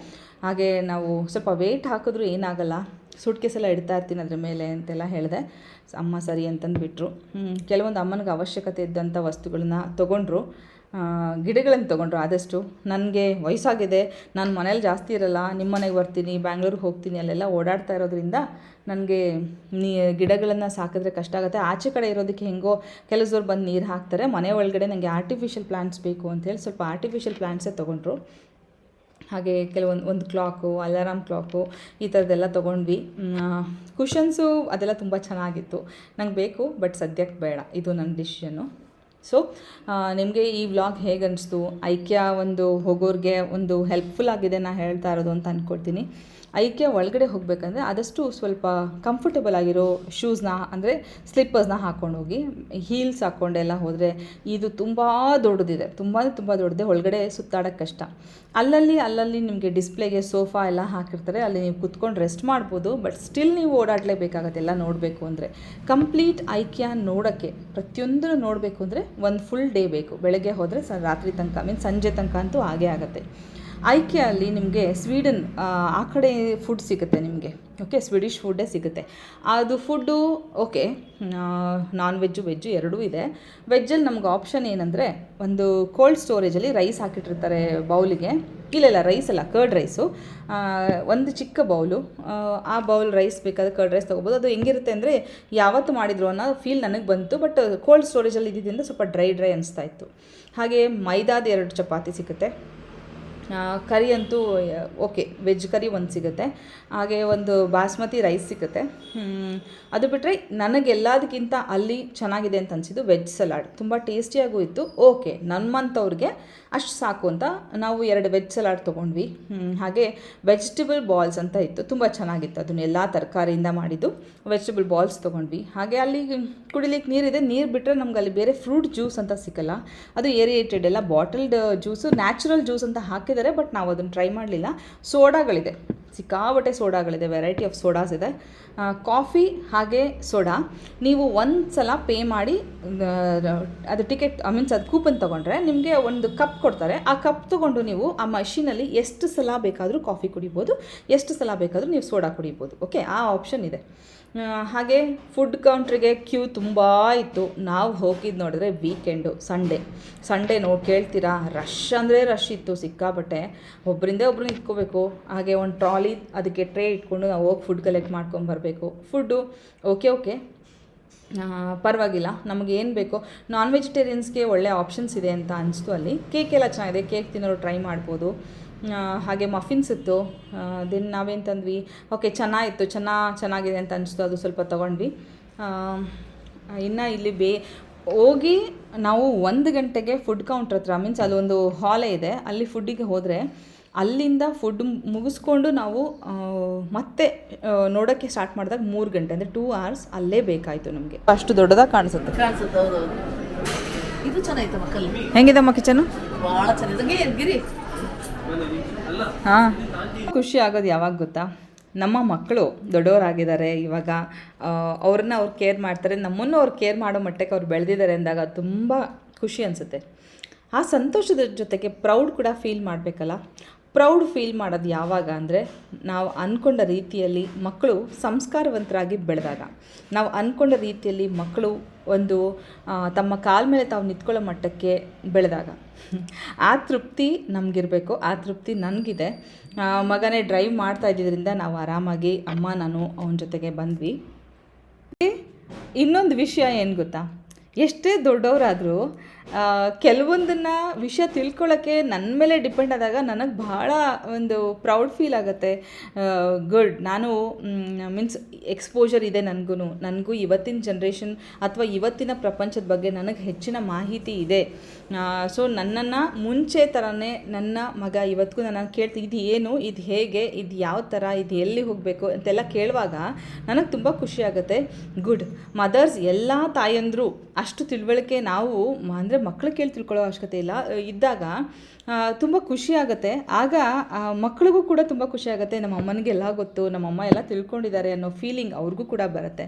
A: ಹಾಗೆ ನಾವು ಸ್ವಲ್ಪ ವೆಯ್ಟ್ ಹಾಕಿದ್ರೂ ಏನಾಗಲ್ಲ ಎಲ್ಲ ಇಡ್ತಾ ಇರ್ತೀನಿ ಅದ್ರ ಮೇಲೆ, ಅಂತೆಲ್ಲ ಹೇಳಿದೆ. ಅಮ್ಮ ಸರಿ ಅಂತಂದು ಬಿಟ್ಟರು ಕೆಲವೊಂದು ಅಮ್ಮನಿಗೆ ಅವಶ್ಯಕತೆ ಇದ್ದಂಥ ವಸ್ತುಗಳನ್ನ ತೊಗೊಂಡ್ರು. ಗಿಡಗಳನ್ನು ತೊಗೊಂಡ್ರು. ಆದಷ್ಟು ನನಗೆ ವಯಸ್ಸಾಗಿದೆ, ನಾನು ಮನೇಲಿ ಜಾಸ್ತಿ ಇರಲ್ಲ ನಿಮ್ಮ ಮನೆಗೆ ಬರ್ತೀನಿ, ಬ್ಯಾಂಗ್ಳೂರಿಗೆ ಹೋಗ್ತೀನಿ, ಅಲ್ಲೆಲ್ಲ ಓಡಾಡ್ತಾ ಇರೋದ್ರಿಂದ ನನಗೆ ನೀ, ಗಿಡಗಳನ್ನು ಸಾಕಿದ್ರೆ ಕಷ್ಟ ಆಗುತ್ತೆ. ಆಚೆ ಕಡೆ ಇರೋದಕ್ಕೆ ಹೆಂಗೋ ಕೆಲಸದವ್ರು ಬಂದು ನೀರು ಹಾಕ್ತಾರೆ, ಮನೆ ಒಳಗಡೆ ನನಗೆ ಆರ್ಟಿಫಿಷಿಯಲ್ ಪ್ಲ್ಯಾಂಟ್ಸ್ ಬೇಕು ಅಂತೇಳಿ ಸ್ವಲ್ಪ ಆರ್ಟಿಫಿಷಿಯಲ್ ಪ್ಲ್ಯಾಂಟ್ಸೇ ತೊಗೊಂಡ್ರು. ಹಾಗೆ ಕೆಲವೊಂದು, ಒಂದು ಕ್ಲಾಕು ಅಲಾರಾಮ್ ಕ್ಲಾಕು ಈ ಥರದ್ದೆಲ್ಲ ತೊಗೊಂಡ್ವಿ. ಕುಷನ್ಸು ಅದೆಲ್ಲ ತುಂಬ ಚೆನ್ನಾಗಿತ್ತು. ನಂಗೆ ಬೇಕು ಬಟ್ ಸದ್ಯಕ್ಕೆ ಬೇಡ. ಇದು ನನ್ನ ಡಿಸಿಷನ್ನು ಸೊ ನಿಮಗೆ ಈ ವ್ಲಾಗ್ ಹೇಗೆ ಅನಿಸ್ತು ಐಕ್ಯ ಒಂದು ಹೋಗೋರಿಗೆ ಒಂದು ಹೆಲ್ಪ್ಫುಲ್ ಆಗಿದೆ ನಾನು ಹೇಳ್ತಾ ಇರೋದು ಅಂತ ಅಂದ್ಕೊಳ್ತೀನಿ ಐಕ್ಯ ಒಳಗಡೆ ಹೋಗಬೇಕಂದ್ರೆ ಆದಷ್ಟು ಸ್ವಲ್ಪ ಕಂಫರ್ಟಬಲ್ ಆಗಿರೋ ಶೂಸ್ನ ಅಂದರೆ ಸ್ಲಿಪ್ಪರ್ಸ್ನ ಹಾಕ್ಕೊಂಡು ಹೋಗಿ ಹೀಲ್ಸ್ ಹಾಕ್ಕೊಂಡೆಲ್ಲ ಹೋದರೆ ಇದು ತುಂಬ ದೊಡ್ಡದಿದೆ. ತುಂಬ ತುಂಬ ದೊಡ್ಡದೆ, ಒಳಗಡೆ ಸುತ್ತಾಡೋಕ್ಕೆ ಕಷ್ಟ. ಅಲ್ಲಲ್ಲಿ ಅಲ್ಲಲ್ಲಿ ನಿಮಗೆ ಡಿಸ್ಪ್ಲೇಗೆ ಸೋಫಾ ಎಲ್ಲ ಹಾಕಿರ್ತಾರೆ. ಅಲ್ಲಿ ನೀವು ಕುತ್ಕೊಂಡು ರೆಸ್ಟ್ ಮಾಡ್ಬೋದು. ಬಟ್ ಸ್ಟಿಲ್ ನೀವು ಓಡಾಡಲೇಬೇಕಾಗತ್ತೆ ಎಲ್ಲ ನೋಡಬೇಕು ಅಂದರೆ. ಕಂಪ್ಲೀಟ್ ಐಕ್ಯ ನೋಡೋಕ್ಕೆ, ಪ್ರತಿಯೊಂದನ್ನು ನೋಡಬೇಕು ಅಂದರೆ ಒಂದು ಫುಲ್ ಡೇ ಬೇಕು. ಬೆಳಗ್ಗೆ ಹೋದರೆ ಸ, ರಾತ್ರಿ ತನಕ ಮೀನ್ಸ್ ಸಂಜೆ ತನಕ ಅಂತೂ ಆಗೇ ಆಗುತ್ತೆ. ಐಕೆ ಅಲ್ಲಿ ನಿಮಗೆ ಸ್ವೀಡನ್ ಆ, ಕಡೆ ಫುಡ್ ಸಿಗುತ್ತೆ ನಿಮಗೆ. ಓಕೆ ಸ್ವೀಡಿಷ್ ಫುಡ್ಡೇ ಸಿಗುತ್ತೆ. ಅದು food okay non veg veg ಎರಡೂ ಇದೆ. ವೆಜ್ಜಲ್ಲಿ ನಮ್ಗೆ ಆಪ್ಷನ್ ಏನಂದರೆ ಒಂದು ಕೋಲ್ಡ್ ಸ್ಟೋರೇಜಲ್ಲಿ ರೈಸ್ ಹಾಕಿಟ್ಟಿರ್ತಾರೆ ಬೌಲಿಗೆ. ಇಲ್ಲ ಇಲ್ಲ ರೈಸ್ ಅಲ್ಲ ಕರ್ಡ್ ರೈಸು ಒಂದು ಚಿಕ್ಕ ಬೌಲು ಆ ಬೌಲ್ ರೈಸ್ ಬೇಕಾದ್ರೆ ಕರ್ಡ್ ರೈಸ್ ತೊಗೋಬೋದು. ಅದು ಹೆಂಗಿರುತ್ತೆ ಅಂದರೆ ಯಾವತ್ತು ಮಾಡಿದ್ರು ಅನ್ನೋ ಫೀಲ್ ನನಗೆ ಬಂತು ಬಟ್ ಕೋಲ್ಡ್ ಸ್ಟೋರೇಜಲ್ಲಿ ಇದ್ದಿದ್ದರಿಂದ ಸ್ವಲ್ಪ ಡ್ರೈ ಡ್ರೈ ಅನಿಸ್ತಾ ಇತ್ತು. ಹಾಗೆ ಮೈದಾದ ಎರಡು ಚಪಾತಿ ಸಿಗುತ್ತೆ. ಕರಿ ಅಂತೂ ಓಕೆ ವೆಜ್ ಕರಿ ಒಂದು ಸಿಗುತ್ತೆ. ಹಾಗೆ ಒಂದು ಬಾಸ್ಮತಿ ರೈಸ್ ಸಿಗುತ್ತೆ. ಅದು ಬಿಟ್ಟರೆ ನನಗೆಲ್ಲದಕ್ಕಿಂತ ಅಲ್ಲಿ ಚೆನ್ನಾಗಿದೆ ಅಂತ ಅನಿಸಿದ್ದು ವೆಜ್ ಸಲಾಡ್ ತುಂಬ ಟೇಸ್ಟಿಯಾಗೂ ಇತ್ತು. ಓಕೆ ನಮ್ಮಂಥವ್ರಿಗೆ ಅಷ್ಟು ಸಾಕು ಅಂತ ನಾವು ಎರಡು ವೆಜ್ ಸಲಾಡ್ ತೊಗೊಂಡ್ವಿ. ಹಾಗೆ ವೆಜಿಟೇಬಲ್ ಬಾಲ್ಸ್ ಅಂತ ಇತ್ತು. ತುಂಬ ಚೆನ್ನಾಗಿತ್ತು ಅದನ್ನೆಲ್ಲ ತರಕಾರಿಯಿಂದ ಮಾಡಿದ್ದು. ವೆಜಿಟೇಬಲ್ ಬಾಲ್ಸ್ ತೊಗೊಂಡ್ವಿ. ಹಾಗೆ ಅಲ್ಲಿ ಕುಡಿಲಿಕ್ಕೆ ನೀರಿದೆ. ನೀರು ಬಿಟ್ಟರೆ ನಮ್ಗೆ ಅಲ್ಲಿ ಬೇರೆ ಫ್ರೂಟ್ ಜ್ಯೂಸ್ ಅಂತ ಸಿಕ್ಕಲ್ಲ. ಅದು ಏರಿಯೇಟೆಡ್ ಎಲ್ಲ ಬಾಟಲ್ಡ್ ಜ್ಯೂಸು ನ್ಯಾಚುರಲ್ ಜ್ಯೂಸ್ ಅಂತ ಹಾಕಿದ್ರೆ ಕೊಟ್ಟಿದ್ದಾರೆ ಬಟ್ ನಾವು ಅದನ್ನು ಟ್ರೈ ಮಾಡಲಿಲ್ಲ. ಸೋಡಾಗಳಿದೆ. ಸಿಕ್ಕಾಬಟ್ಟೆ ಸೋಡಾಗಳಿದೆ ವೆರೈಟಿ ಆಫ್ ಸೋಡಾಸ್ ಇದೆ. ಕಾಫಿ ಹಾಗೆ ಸೋಡಾ ನೀವು ಒಂದು ಸಲ ಪೇ ಮಾಡಿ ಅದು ಟಿಕೆಟ್ ಐ ಮೀನ್ಸ್ ಅದು ಕೂಪನ್ ತೊಗೊಂಡ್ರೆ ನಿಮಗೆ ಒಂದು ಕಪ್ ಕೊಡ್ತಾರೆ. ಆ ಕಪ್ ತೊಗೊಂಡು ನೀವು ಆ ಮಷೀನಲ್ಲಿ ಎಷ್ಟು ಸಲ ಬೇಕಾದರೂ ಕಾಫಿ ಕುಡಿಬೋದು, ಎಷ್ಟು ಸಲ ಬೇಕಾದರೂ ನೀವು ಸೋಡಾ ಕುಡಿಬೋದು. ಓಕೆ ಆ ಆಪ್ಷನ್ ಇದೆ. ಹಾಗೆ ಫುಡ್ ಕೌಂಟ್ರಿಗೆ ಕ್ಯೂ ತುಂಬ ಇತ್ತು. ನಾವು ಹೋಗಿದ್ದು ನೋಡಿದ್ರೆ ವೀಕೆಂಡು ಸಂಡೇ ಸಂಡೇ ನೋಡಿ ಕೇಳ್ತೀರಾ? ರಶ್ ಅಂದರೆ ರಶ್ ಇತ್ತು ಸಿಕ್ಕಾಬಟ್ಟೆ ಒಬ್ಬರಿಂದ ಒಬ್ಬರು ನಿಂತ್ಕೋಬೇಕು. ಹಾಗೆ ಒಂದು ಟ್ರಾಲಿ ಅದಕ್ಕೆ ಟ್ರೇ ಇಟ್ಕೊಂಡು ನಾವು ಹೋಗಿ ಫುಡ್ ಕಲೆಕ್ಟ್ ಮಾಡ್ಕೊಂಡು ಬರಬೇಕು. ಫುಡ್ಡು ಓಕೆ ಓಕೆ ಪರವಾಗಿಲ್ಲ. ನಮಗೆ ಏನು ಬೇಕೋ. ನಾನ್ ವೆಜಿಟೇರಿಯನ್ಸ್ಗೆ ಒಳ್ಳೆ ಆಪ್ಷನ್ಸ್ ಇದೆ ಅಂತ ಅನಿಸ್ತು ಅಲ್ಲಿ. ಕೇಕ್ ಎಲ್ಲ ಚೆನ್ನಾಗಿದೆ. ಕೇಕ್ ತಿನ್ನೋರು ಟ್ರೈ ಮಾಡ್ಬೋದು. ಹಾಗೆ ಮಫಿನ್ಸ್ ಇತ್ತು. ದೆನ್ ನಾವೇನು ತಂದ್ವಿ? ಓಕೆ ಚೆನ್ನಾಗಿತ್ತು ಚೆನ್ನಾಗಿ ಚೆನ್ನಾಗಿದೆ ಅಂತ ಅನಿಸ್ತು. ಅದು ಸ್ವಲ್ಪ ತೊಗೊಂಡ್ವಿ. ಇನ್ನು ಇಲ್ಲಿ ಬೇ ಹೋಗಿ ನಾವು ಒಂದು ಗಂಟೆಗೆ ಫುಡ್ ಕೌಂಟ್ರ್ ಹತ್ರ ಮೀನ್ಸ್ ಅಲ್ಲೊಂದು ಹಾಲೇ ಇದೆ. ಅಲ್ಲಿ ಫುಡ್ಡಿಗೆ ಹೋದರೆ ಅಲ್ಲಿಂದ ಫುಡ್ ಮುಗಿಸ್ಕೊಂಡು ನಾವು ಮತ್ತೆ ನೋಡೋಕ್ಕೆ ಸ್ಟಾರ್ಟ್ ಮಾಡಿದಾಗ ಮೂರು ಗಂಟೆ ಅಂದರೆ ಟೂ ಅವರ್ಸ್ ಅಲ್ಲೇ ಬೇಕಾಯಿತು ನಮಗೆ. ಅಷ್ಟು ದೊಡ್ಡದಾಗಿ ಕಾಣಿಸುತ್ತೆ.
B: ಕಾಣಿಸುತ್ತೆ ಅಮ್ಮ ಇದು ಚೆನ್ನಾಗಿತ್ತು
A: ಹೆಂಗಿದಮ್ಮ ಕಿಚನು?
B: ಭಾಳ ಚೆನ್ನಾಗಿದೆ ಗಿರಿ.
A: ಹಾಂ. ಖುಷಿ ಆಗೋದು ಯಾವಾಗ ಗೊತ್ತಾ? ನಮ್ಮ ಮಕ್ಕಳು ದೊಡ್ಡವರಾಗಿದ್ದಾರೆ, ಇವಾಗ ಅವ್ರನ್ನ ಅವ್ರು ಕೇರ್ ಮಾಡ್ತಾರೆ. ನಮ್ಮನ್ನು ಅವ್ರು ಕೇರ್ ಮಾಡೋ ಮಟ್ಟಕ್ಕೆ ಅವ್ರು ಬೆಳೆದಿದ್ದಾರೆ ಅಂದಾಗ ತುಂಬ ಖುಷಿ ಅನಿಸುತ್ತೆ. ಆ ಸಂತೋಷದ ಜೊತೆಗೆ ಪ್ರೌಡ್ ಕೂಡ ಫೀಲ್ ಮಾಡಬೇಕಲ್ಲ? ಪ್ರೌಡ್ ಫೀಲ್ ಮಾಡೋದು ಯಾವಾಗ ಅಂದರೆ ನಾವು ಅಂದ್ಕೊಂಡ ರೀತಿಯಲ್ಲಿ ಮಕ್ಕಳು ಸಂಸ್ಕಾರವಂತರಾಗಿ ಬೆಳೆದಾಗ. ನಾವು ಅಂದ್ಕೊಂಡ ರೀತಿಯಲ್ಲಿ ಮಕ್ಕಳು ಒಂದು ತಮ್ಮ ಕಾಲ ಮೇಲೆ ತಾವು ನಿಂತ್ಕೊಳ್ಳೋ ಮಟ್ಟಕ್ಕೆ ಬೆಳೆದಾಗ. ಆ ತೃಪ್ತಿ ನಮಗಿರಬೇಕು, ಆ ತೃಪ್ತಿ ನನಗಿದೆ. ಮಗನೇ ಡ್ರೈವ್ ಮಾಡ್ತಾ ಇದ್ದಿದ್ದರಿಂದ ನಾವು ಆರಾಮಾಗಿ ಅಮ್ಮ, ನಾನು, ಅವನ ಜೊತೆಗೆ ಬಂದ್ವಿ. ಇನ್ನೊಂದು ವಿಷಯ ಏನು ಗೊತ್ತಾ? ಎಷ್ಟೇ ದೊಡ್ಡವರಾದರೂ ಕೆಲವೊಂದನ್ನು ವಿಷಯ ತಿಳ್ಕೊಳ್ಳೋಕ್ಕೆ ನನ್ನ ಮೇಲೆ ಡಿಪೆಂಡ್ ಆದಾಗ ನನಗೆ ಭಾಳ ಒಂದು ಪ್ರೌಡ್ ಫೀಲ್ ಆಗುತ್ತೆ. ಗುಡ್ ನಾನು ಮೀನ್ಸ್ ಎಕ್ಸ್ಪೋಜರ್ ಇದೆ ನನಗೂ ನನಗೂ ಇವತ್ತಿನ ಜನ್ರೇಷನ್ ಅಥವಾ ಇವತ್ತಿನ ಪ್ರಪಂಚದ ಬಗ್ಗೆ ನನಗೆ ಹೆಚ್ಚಿನ ಮಾಹಿತಿ ಇದೆ. ಸೊ ನನ್ನನ್ನು ಮುಂಚೆ ಥರನೇ ನನ್ನ ಮಗ ಇವತ್ತಿಗೂ ನಾನು ಕೇಳ್ತೀನಿ ಇದು ಏನು? ಇದು ಹೇಗೆ? ಇದು ಯಾವ ಥರ ಇದು ಎಲ್ಲಿ ಹೋಗಬೇಕು? ಅಂತೆಲ್ಲ ಕೇಳುವಾಗ ನನಗೆ ತುಂಬ ಖುಷಿ ಆಗುತ್ತೆ. ಗುಡ್ ಮದರ್ಸ್ ಎಲ್ಲ ತಾಯಂದರು ಅಷ್ಟು ತಿಳುವಳಿಕೆ ನಾವು ಅಂದರೆ ಮಕ್ಕಳು ಕೇಳಿ ತಿಳ್ಕೊಳ್ಳೋ ಅವಶ್ಯಕತೆ ಇಲ್ಲ. ಇದ್ದಾಗ ತುಂಬ ಆಗುತ್ತೆ. ಆಗ ಮಕ್ಳಿಗೂ ಕೂಡ ತುಂಬ ಖುಷಿ ಆಗುತ್ತೆ. ನಮ್ಮ ಅಮ್ಮನಿಗೆ ಎಲ್ಲ ಗೊತ್ತು, ನಮ್ಮ ಅಮ್ಮ ಎಲ್ಲ ತಿಳ್ಕೊಂಡಿದ್ದಾರೆ ಅನ್ನೋ ಫೀಲಿಂಗ್ ಅವ್ರಿಗೂ ಕೂಡ ಬರುತ್ತೆ.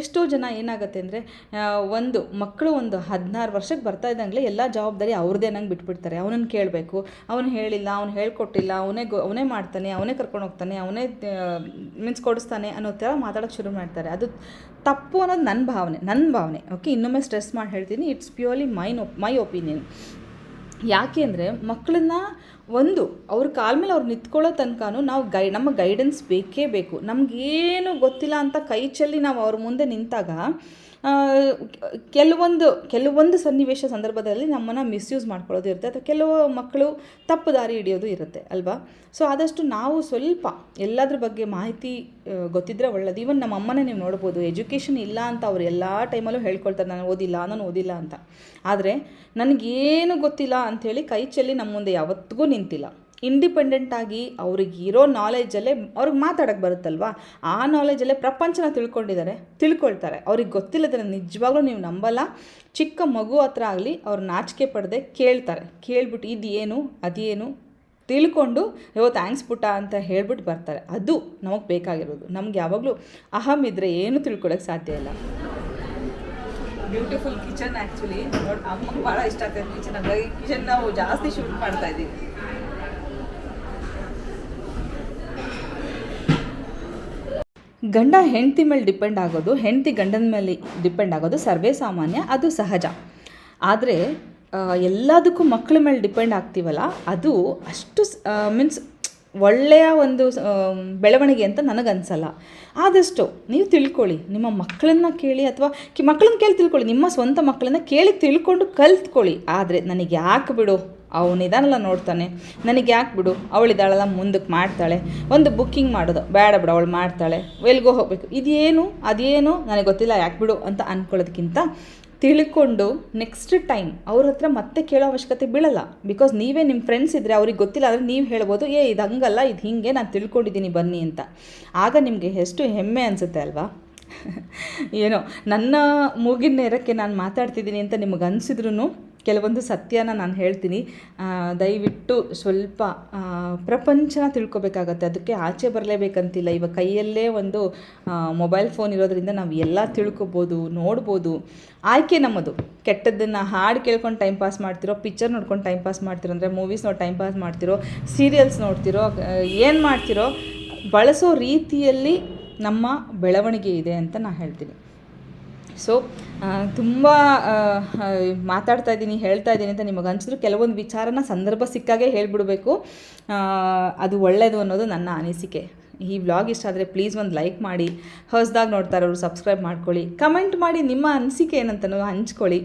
A: ಎಷ್ಟೋ ಜನ ಏನಾಗುತ್ತೆ ಅಂದರೆ ಒಂದು ಮಕ್ಕಳು ಒಂದು ಹದಿನಾರು ವರ್ಷಕ್ಕೆ ಬರ್ತಾ ಇದ್ದಂಗೆ ಎಲ್ಲ ಜವಾಬ್ದಾರಿ ಅವ್ರದ್ದೇ ನಂಗೆ ಬಿಟ್ಬಿಡ್ತಾರೆ. ಅವನನ್ನು ಕೇಳಬೇಕು, ಅವನು ಹೇಳಿಲ್ಲ, ಅವ್ನು ಹೇಳ್ಕೊಟ್ಟಿಲ್ಲ, ಅವನೇ ಗೊ, ಅವನೇ ಮಾಡ್ತಾನೆ, ಅವನೇ ಕರ್ಕೊಂಡು ಹೋಗ್ತಾನೆ, ಅವನೇ ಮೀನ್ಸ್ ಕೊಡಿಸ್ತಾನೆ ಅನ್ನೋ ಥರ ಮಾತಾಡೋಕ್ಕೆ ಶುರು ಮಾಡ್ತಾರೆ. ಅದು ತಪ್ಪು ಅನ್ನೋದು ನನ್ನ ಭಾವನೆ ನನ್ನ ಭಾವನೆ. ಓಕೆ ಇನ್ನೊಮ್ಮೆ ಸ್ಟ್ರೆಸ್ ಮಾಡಿ ಹೇಳ್ತೀನಿ it's purely mine my opinion ಯಾಕೆ ಅಂದರೆ ಮಕ್ಕಳನ್ನ ಒಂದು, ಅವ್ರ ಕಾಲ ಮೇಲೆ ಅವ್ರು ನಿಂತ್ಕೊಳ್ಳೋ ತನಕನೂ ನಾವು ಗೈ, ನಮ್ಮ ಗೈಡೆನ್ಸ್ ಬೇಕೇ ಬೇಕು. ನಮಗೇನು ಗೊತ್ತಿಲ್ಲ ಅಂತ ಕೈ ಚೆಲ್ಲಿ ನಾವು ಅವ್ರ ಮುಂದೆ ನಿಂತಾಗ ಕೆಲವೊಂದು ಕೆಲವೊಂದು ಸನ್ನಿವೇಶ ಸಂದರ್ಭದಲ್ಲಿ ನಮ್ಮನ್ನು ಮಿಸ್ಯೂಸ್ ಮಾಡ್ಕೊಳ್ಳೋದು ಇರುತ್ತೆ ಅಥವಾ ಕೆಲವು ಮಕ್ಕಳು ತಪ್ಪು ದಾರಿ ಹಿಡಿಯೋದು ಇರುತ್ತೆ, ಅಲ್ವಾ? ಸೊ ಆದಷ್ಟು ನಾವು ಸ್ವಲ್ಪ ಎಲ್ಲದ್ರ ಬಗ್ಗೆ ಮಾಹಿತಿ ಗೊತ್ತಿದ್ರೆ ಒಳ್ಳೇದು. ಈವನ್ ನಮ್ಮ ಅಮ್ಮನೇ ನೀವು ನೋಡ್ಬೋದು ಎಜುಕೇಷನ್ ಇಲ್ಲ ಅಂತ ಅವ್ರು ಎಲ್ಲ ಟೈಮಲ್ಲೂ ಹೇಳ್ಕೊಳ್ತಾರೆ, ನಾನು ಓದಿಲ್ಲ ನಾನು ಓದಿಲ್ಲ ಅಂತ. ಆದರೆ, ನನಗೇನು ಗೊತ್ತಿಲ್ಲ ಅಂಥೇಳಿ ಕೈ ಚೆಲ್ಲಿ ನಮ್ಮ ಮುಂದೆ ಯಾವತ್ತಿಗೂ ನಿಂತಿಲ್ಲ. ಇಂಡಿಪೆಂಡೆಂಟ್ ಆಗಿ ಅವ್ರಿಗೆ ಇರೋ ನಾಲೆಜಲ್ಲೇ ಅವ್ರಿಗೆ ಮಾತಾಡೋಕ್ಕೆ ಬರುತ್ತಲ್ವಾ? ಆ ನಾಲೆಜಲ್ಲೇ ಪ್ರಪಂಚನ ತಿಳ್ಕೊಂಡಿದ್ದಾರೆ, ತಿಳ್ಕೊಳ್ತಾರೆ. ಅವ್ರಿಗೆ ಗೊತ್ತಿಲ್ಲದನ್ನ ನಿಜವಾಗ್ಲೂ ನೀವು ನಂಬಲ್ಲ. ಚಿಕ್ಕ ಮಗು ಹತ್ರ ಆಗಲಿ ಅವ್ರು ನಾಚಿಕೆ ಪಡದೆ ಕೇಳ್ತಾರೆ. ಕೇಳ್ಬಿಟ್ಟು ಇದು ಅದೇನು? ತಿಳ್ಕೊಂಡು ಯೋ ಥ್ಯಾಂಕ್ಸ್ ಪುಟ್ಟ ಅಂತ ಹೇಳ್ಬಿಟ್ಟು ಬರ್ತಾರೆ. ಅದು ನಮಗೆ ಬೇಕಾಗಿರೋದು. ನಮ್ಗೆ ಯಾವಾಗಲೂ ಅಹಂ ಇದ್ದರೆ ಏನು ತಿಳ್ಕೊಳಕ್ಕೆ ಸಾಧ್ಯ ಇಲ್ಲ. ಬ್ಯೂಟಿಫುಲ್ ಕಿಚನ್ ಆ್ಯಕ್ಚುಲಿ ನೋಡಿ, ಅಮ್ಮಗೆ ಭಾಳ ಇಷ್ಟ ಆಗ್ತದೆ ಕಿಚನ್ ಹಾಗಾಗಿ ಕಿಚನ್ ನಾವು ಜಾಸ್ತಿ ಶೂಟ್ ಮಾಡ್ತಾ ಇದ್ದೀವಿ. ಗಂಡ ಹೆಂಡತಿ ಮೇಲೆ ಡಿಪೆಂಡ್ ಆಗೋದು, ಹೆಂಡತಿ ಗಂಡನ ಮೇಲೆ ಡಿಪೆಂಡ್ ಆಗೋದು ಸರ್ವೇ ಸಾಮಾನ್ಯ, ಅದು ಸಹಜ. ಆದರೆ ಎಲ್ಲದಕ್ಕೂ ಮಕ್ಕಳ ಮೇಲೆ ಡಿಪೆಂಡ್ ಆಗ್ತೀವಲ್ಲ, ಅದು ಅಷ್ಟು ಮೀನ್ಸ್ ಒಳ್ಳೆಯ ಒಂದು ಬೆಳವಣಿಗೆ ಅಂತ ನನಗನ್ಸಲ್ಲ. ಆದಷ್ಟು ನೀವು ತಿಳ್ಕೊಳ್ಳಿ, ನಿಮ್ಮ ಮಕ್ಕಳನ್ನ ಕೇಳಿ ಅಥವಾ ಕಿ ಮಕ್ಕಳನ್ನ ಕೇಳಿ ತಿಳ್ಕೊಳ್ಳಿ, ನಿಮ್ಮ ಸ್ವಂತ ಮಕ್ಕಳನ್ನ ಕೇಳಿ ತಿಳ್ಕೊಂಡು ಕಲ್ತ್ಕೊಳ್ಳಿ. ಆದರೆ ನನಗೆ ಯಾಕೆ ಬಿಡು? ಅವನಿದಾನಲ್ಲ ನೋಡ್ತಾನೆ. ನನಗೆ ಯಾಕೆ ಬಿಡು? ಅವಳಿದ್ದಾಳಲ್ಲ ಮುಂದಕ್ಕೆ ಮಾಡ್ತಾಳೆ. ಒಂದು ಬುಕ್ಕಿಂಗ್ ಮಾಡೋದು. ಬೇಡ ಬಿಡು, ಅವಳು ಮಾಡ್ತಾಳೆ. ಎಲ್ಗೋ ಹೋಗಬೇಕು. ಇದೇನು? ಅದೇನು? ನನಗೆ ಗೊತ್ತಿಲ್ಲ, ಯಾಕೆ ಬಿಡು ಅಂತ ಅಂದ್ಕೊಳ್ಳೋದಕ್ಕಿಂತ ತಿಳ್ಕೊಂಡು ನೆಕ್ಸ್ಟ್ ಟೈಮ್ ಅವ್ರ ಹತ್ರ ಮತ್ತೆ ಕೇಳೋ ಅವಶ್ಯಕತೆ ಬೀಳಲ್ಲ. ಬಿಕಾಸ್ ನೀವೇ ನಿಮ್ಮ ಫ್ರೆಂಡ್ಸ್ ಇದ್ದರೆ ಅವ್ರಿಗೆ ಗೊತ್ತಿಲ್ಲ, ಆದರೆ ನೀವು ಹೇಳ್ಬೋದು, ಏ, ಇದು ಹಂಗಲ್ಲ, ಇದು ಹೀಗೆ, ನಾನು ತಿಳ್ಕೊಂಡಿದ್ದೀನಿ ಬನ್ನಿ ಅಂತ. ಆಗ ನಿಮಗೆ ಎಷ್ಟು ಹೆಮ್ಮೆ ಅನಿಸುತ್ತೆ ಅಲ್ವಾ? ಏನೋ, ನನ್ನ ಮೂಗಿನ ನೇರಕ್ಕೆ ನಾನು ಮಾತಾಡ್ತಿದ್ದೀನಿ ಅಂತ ನಿಮಗೆ ಅನಿಸಿದ್ರು ಕೆಲವೊಂದು ಸತ್ಯನ ನಾನು ಹೇಳ್ತೀನಿ. ದಯವಿಟ್ಟು ಸ್ವಲ್ಪ ಪ್ರಪಂಚನ ತಿಳ್ಕೊಬೇಕಾಗತ್ತೆ. ಅದಕ್ಕೆ ಆಚೆ ಬರಲೇಬೇಕಂತಿಲ್ಲ. ಇವಾಗ ಕೈಯಲ್ಲೇ ಒಂದು ಮೊಬೈಲ್ ಫೋನ್ ಇರೋದ್ರಿಂದ ನಾವು ಎಲ್ಲ ತಿಳ್ಕೊಬೋದು, ನೋಡ್ಬೋದು. ಆಯ್ಕೆ ನಮ್ಮದು. ಕೆಟ್ಟದ್ದನ್ನು ಹಾಡು ಕೇಳ್ಕೊಂಡು ಟೈಮ್ ಪಾಸ್ ಮಾಡ್ತಿರೋ ಪಿಕ್ಚರ್ ನೋಡ್ಕೊಂಡು ಟೈಮ್ ಪಾಸ್ ಮಾಡ್ತಿರೋ, ಅಂದರೆ ಮೂವೀಸ್ ನೋಡಿ ಟೈಮ್ ಪಾಸ್ ಮಾಡ್ತಿರೋ ಸೀರಿಯಲ್ಸ್ ನೋಡ್ತಿರೋ ಏನು ಮಾಡ್ತಿರೋ, ಬಳಸೋ ರೀತಿಯಲ್ಲಿ ನಮ್ಮ ಬೆಳವಣಿಗೆ ಇದೆ ಅಂತ ನಾನು ಹೇಳ್ತೀನಿ. ಸೊ ತುಂಬ ಮಾತಾಡ್ತಾ ಇದ್ದೀನಿ, ಹೇಳ್ತಾ ಇದ್ದೀನಿ ಅಂತ ನಿಮಗೆ ಅನಿಸಿದ್ರು ಕೆಲವೊಂದು ವಿಚಾರನ ಸಂದರ್ಭ ಸಿಕ್ಕಾಗೆ ಹೇಳಿಬಿಡಬೇಕು. ಅದು ಒಳ್ಳೆಯದು ಅನ್ನೋದು ನನ್ನ ಅನಿಸಿಕೆ. ಈ ವ್ಲಾಗ್ ಇಷ್ಟ ಆದರೆ ಪ್ಲೀಸ್ ಒಂದು ಲೈಕ್ ಮಾಡಿ, ಹೊಸದಾಗಿ ನೋಡ್ತಾ ಇರೋರು ಸಬ್ಸ್ಕ್ರೈಬ್ ಮಾಡ್ಕೊಳ್ಳಿ. ಕಮೆಂಟ್ ಮಾಡಿ ನಿಮ್ಮ ಅನಿಸಿಕೆ ಏನಂತನೂ ಹಂಚ್ಕೊಳ್ಳಿ.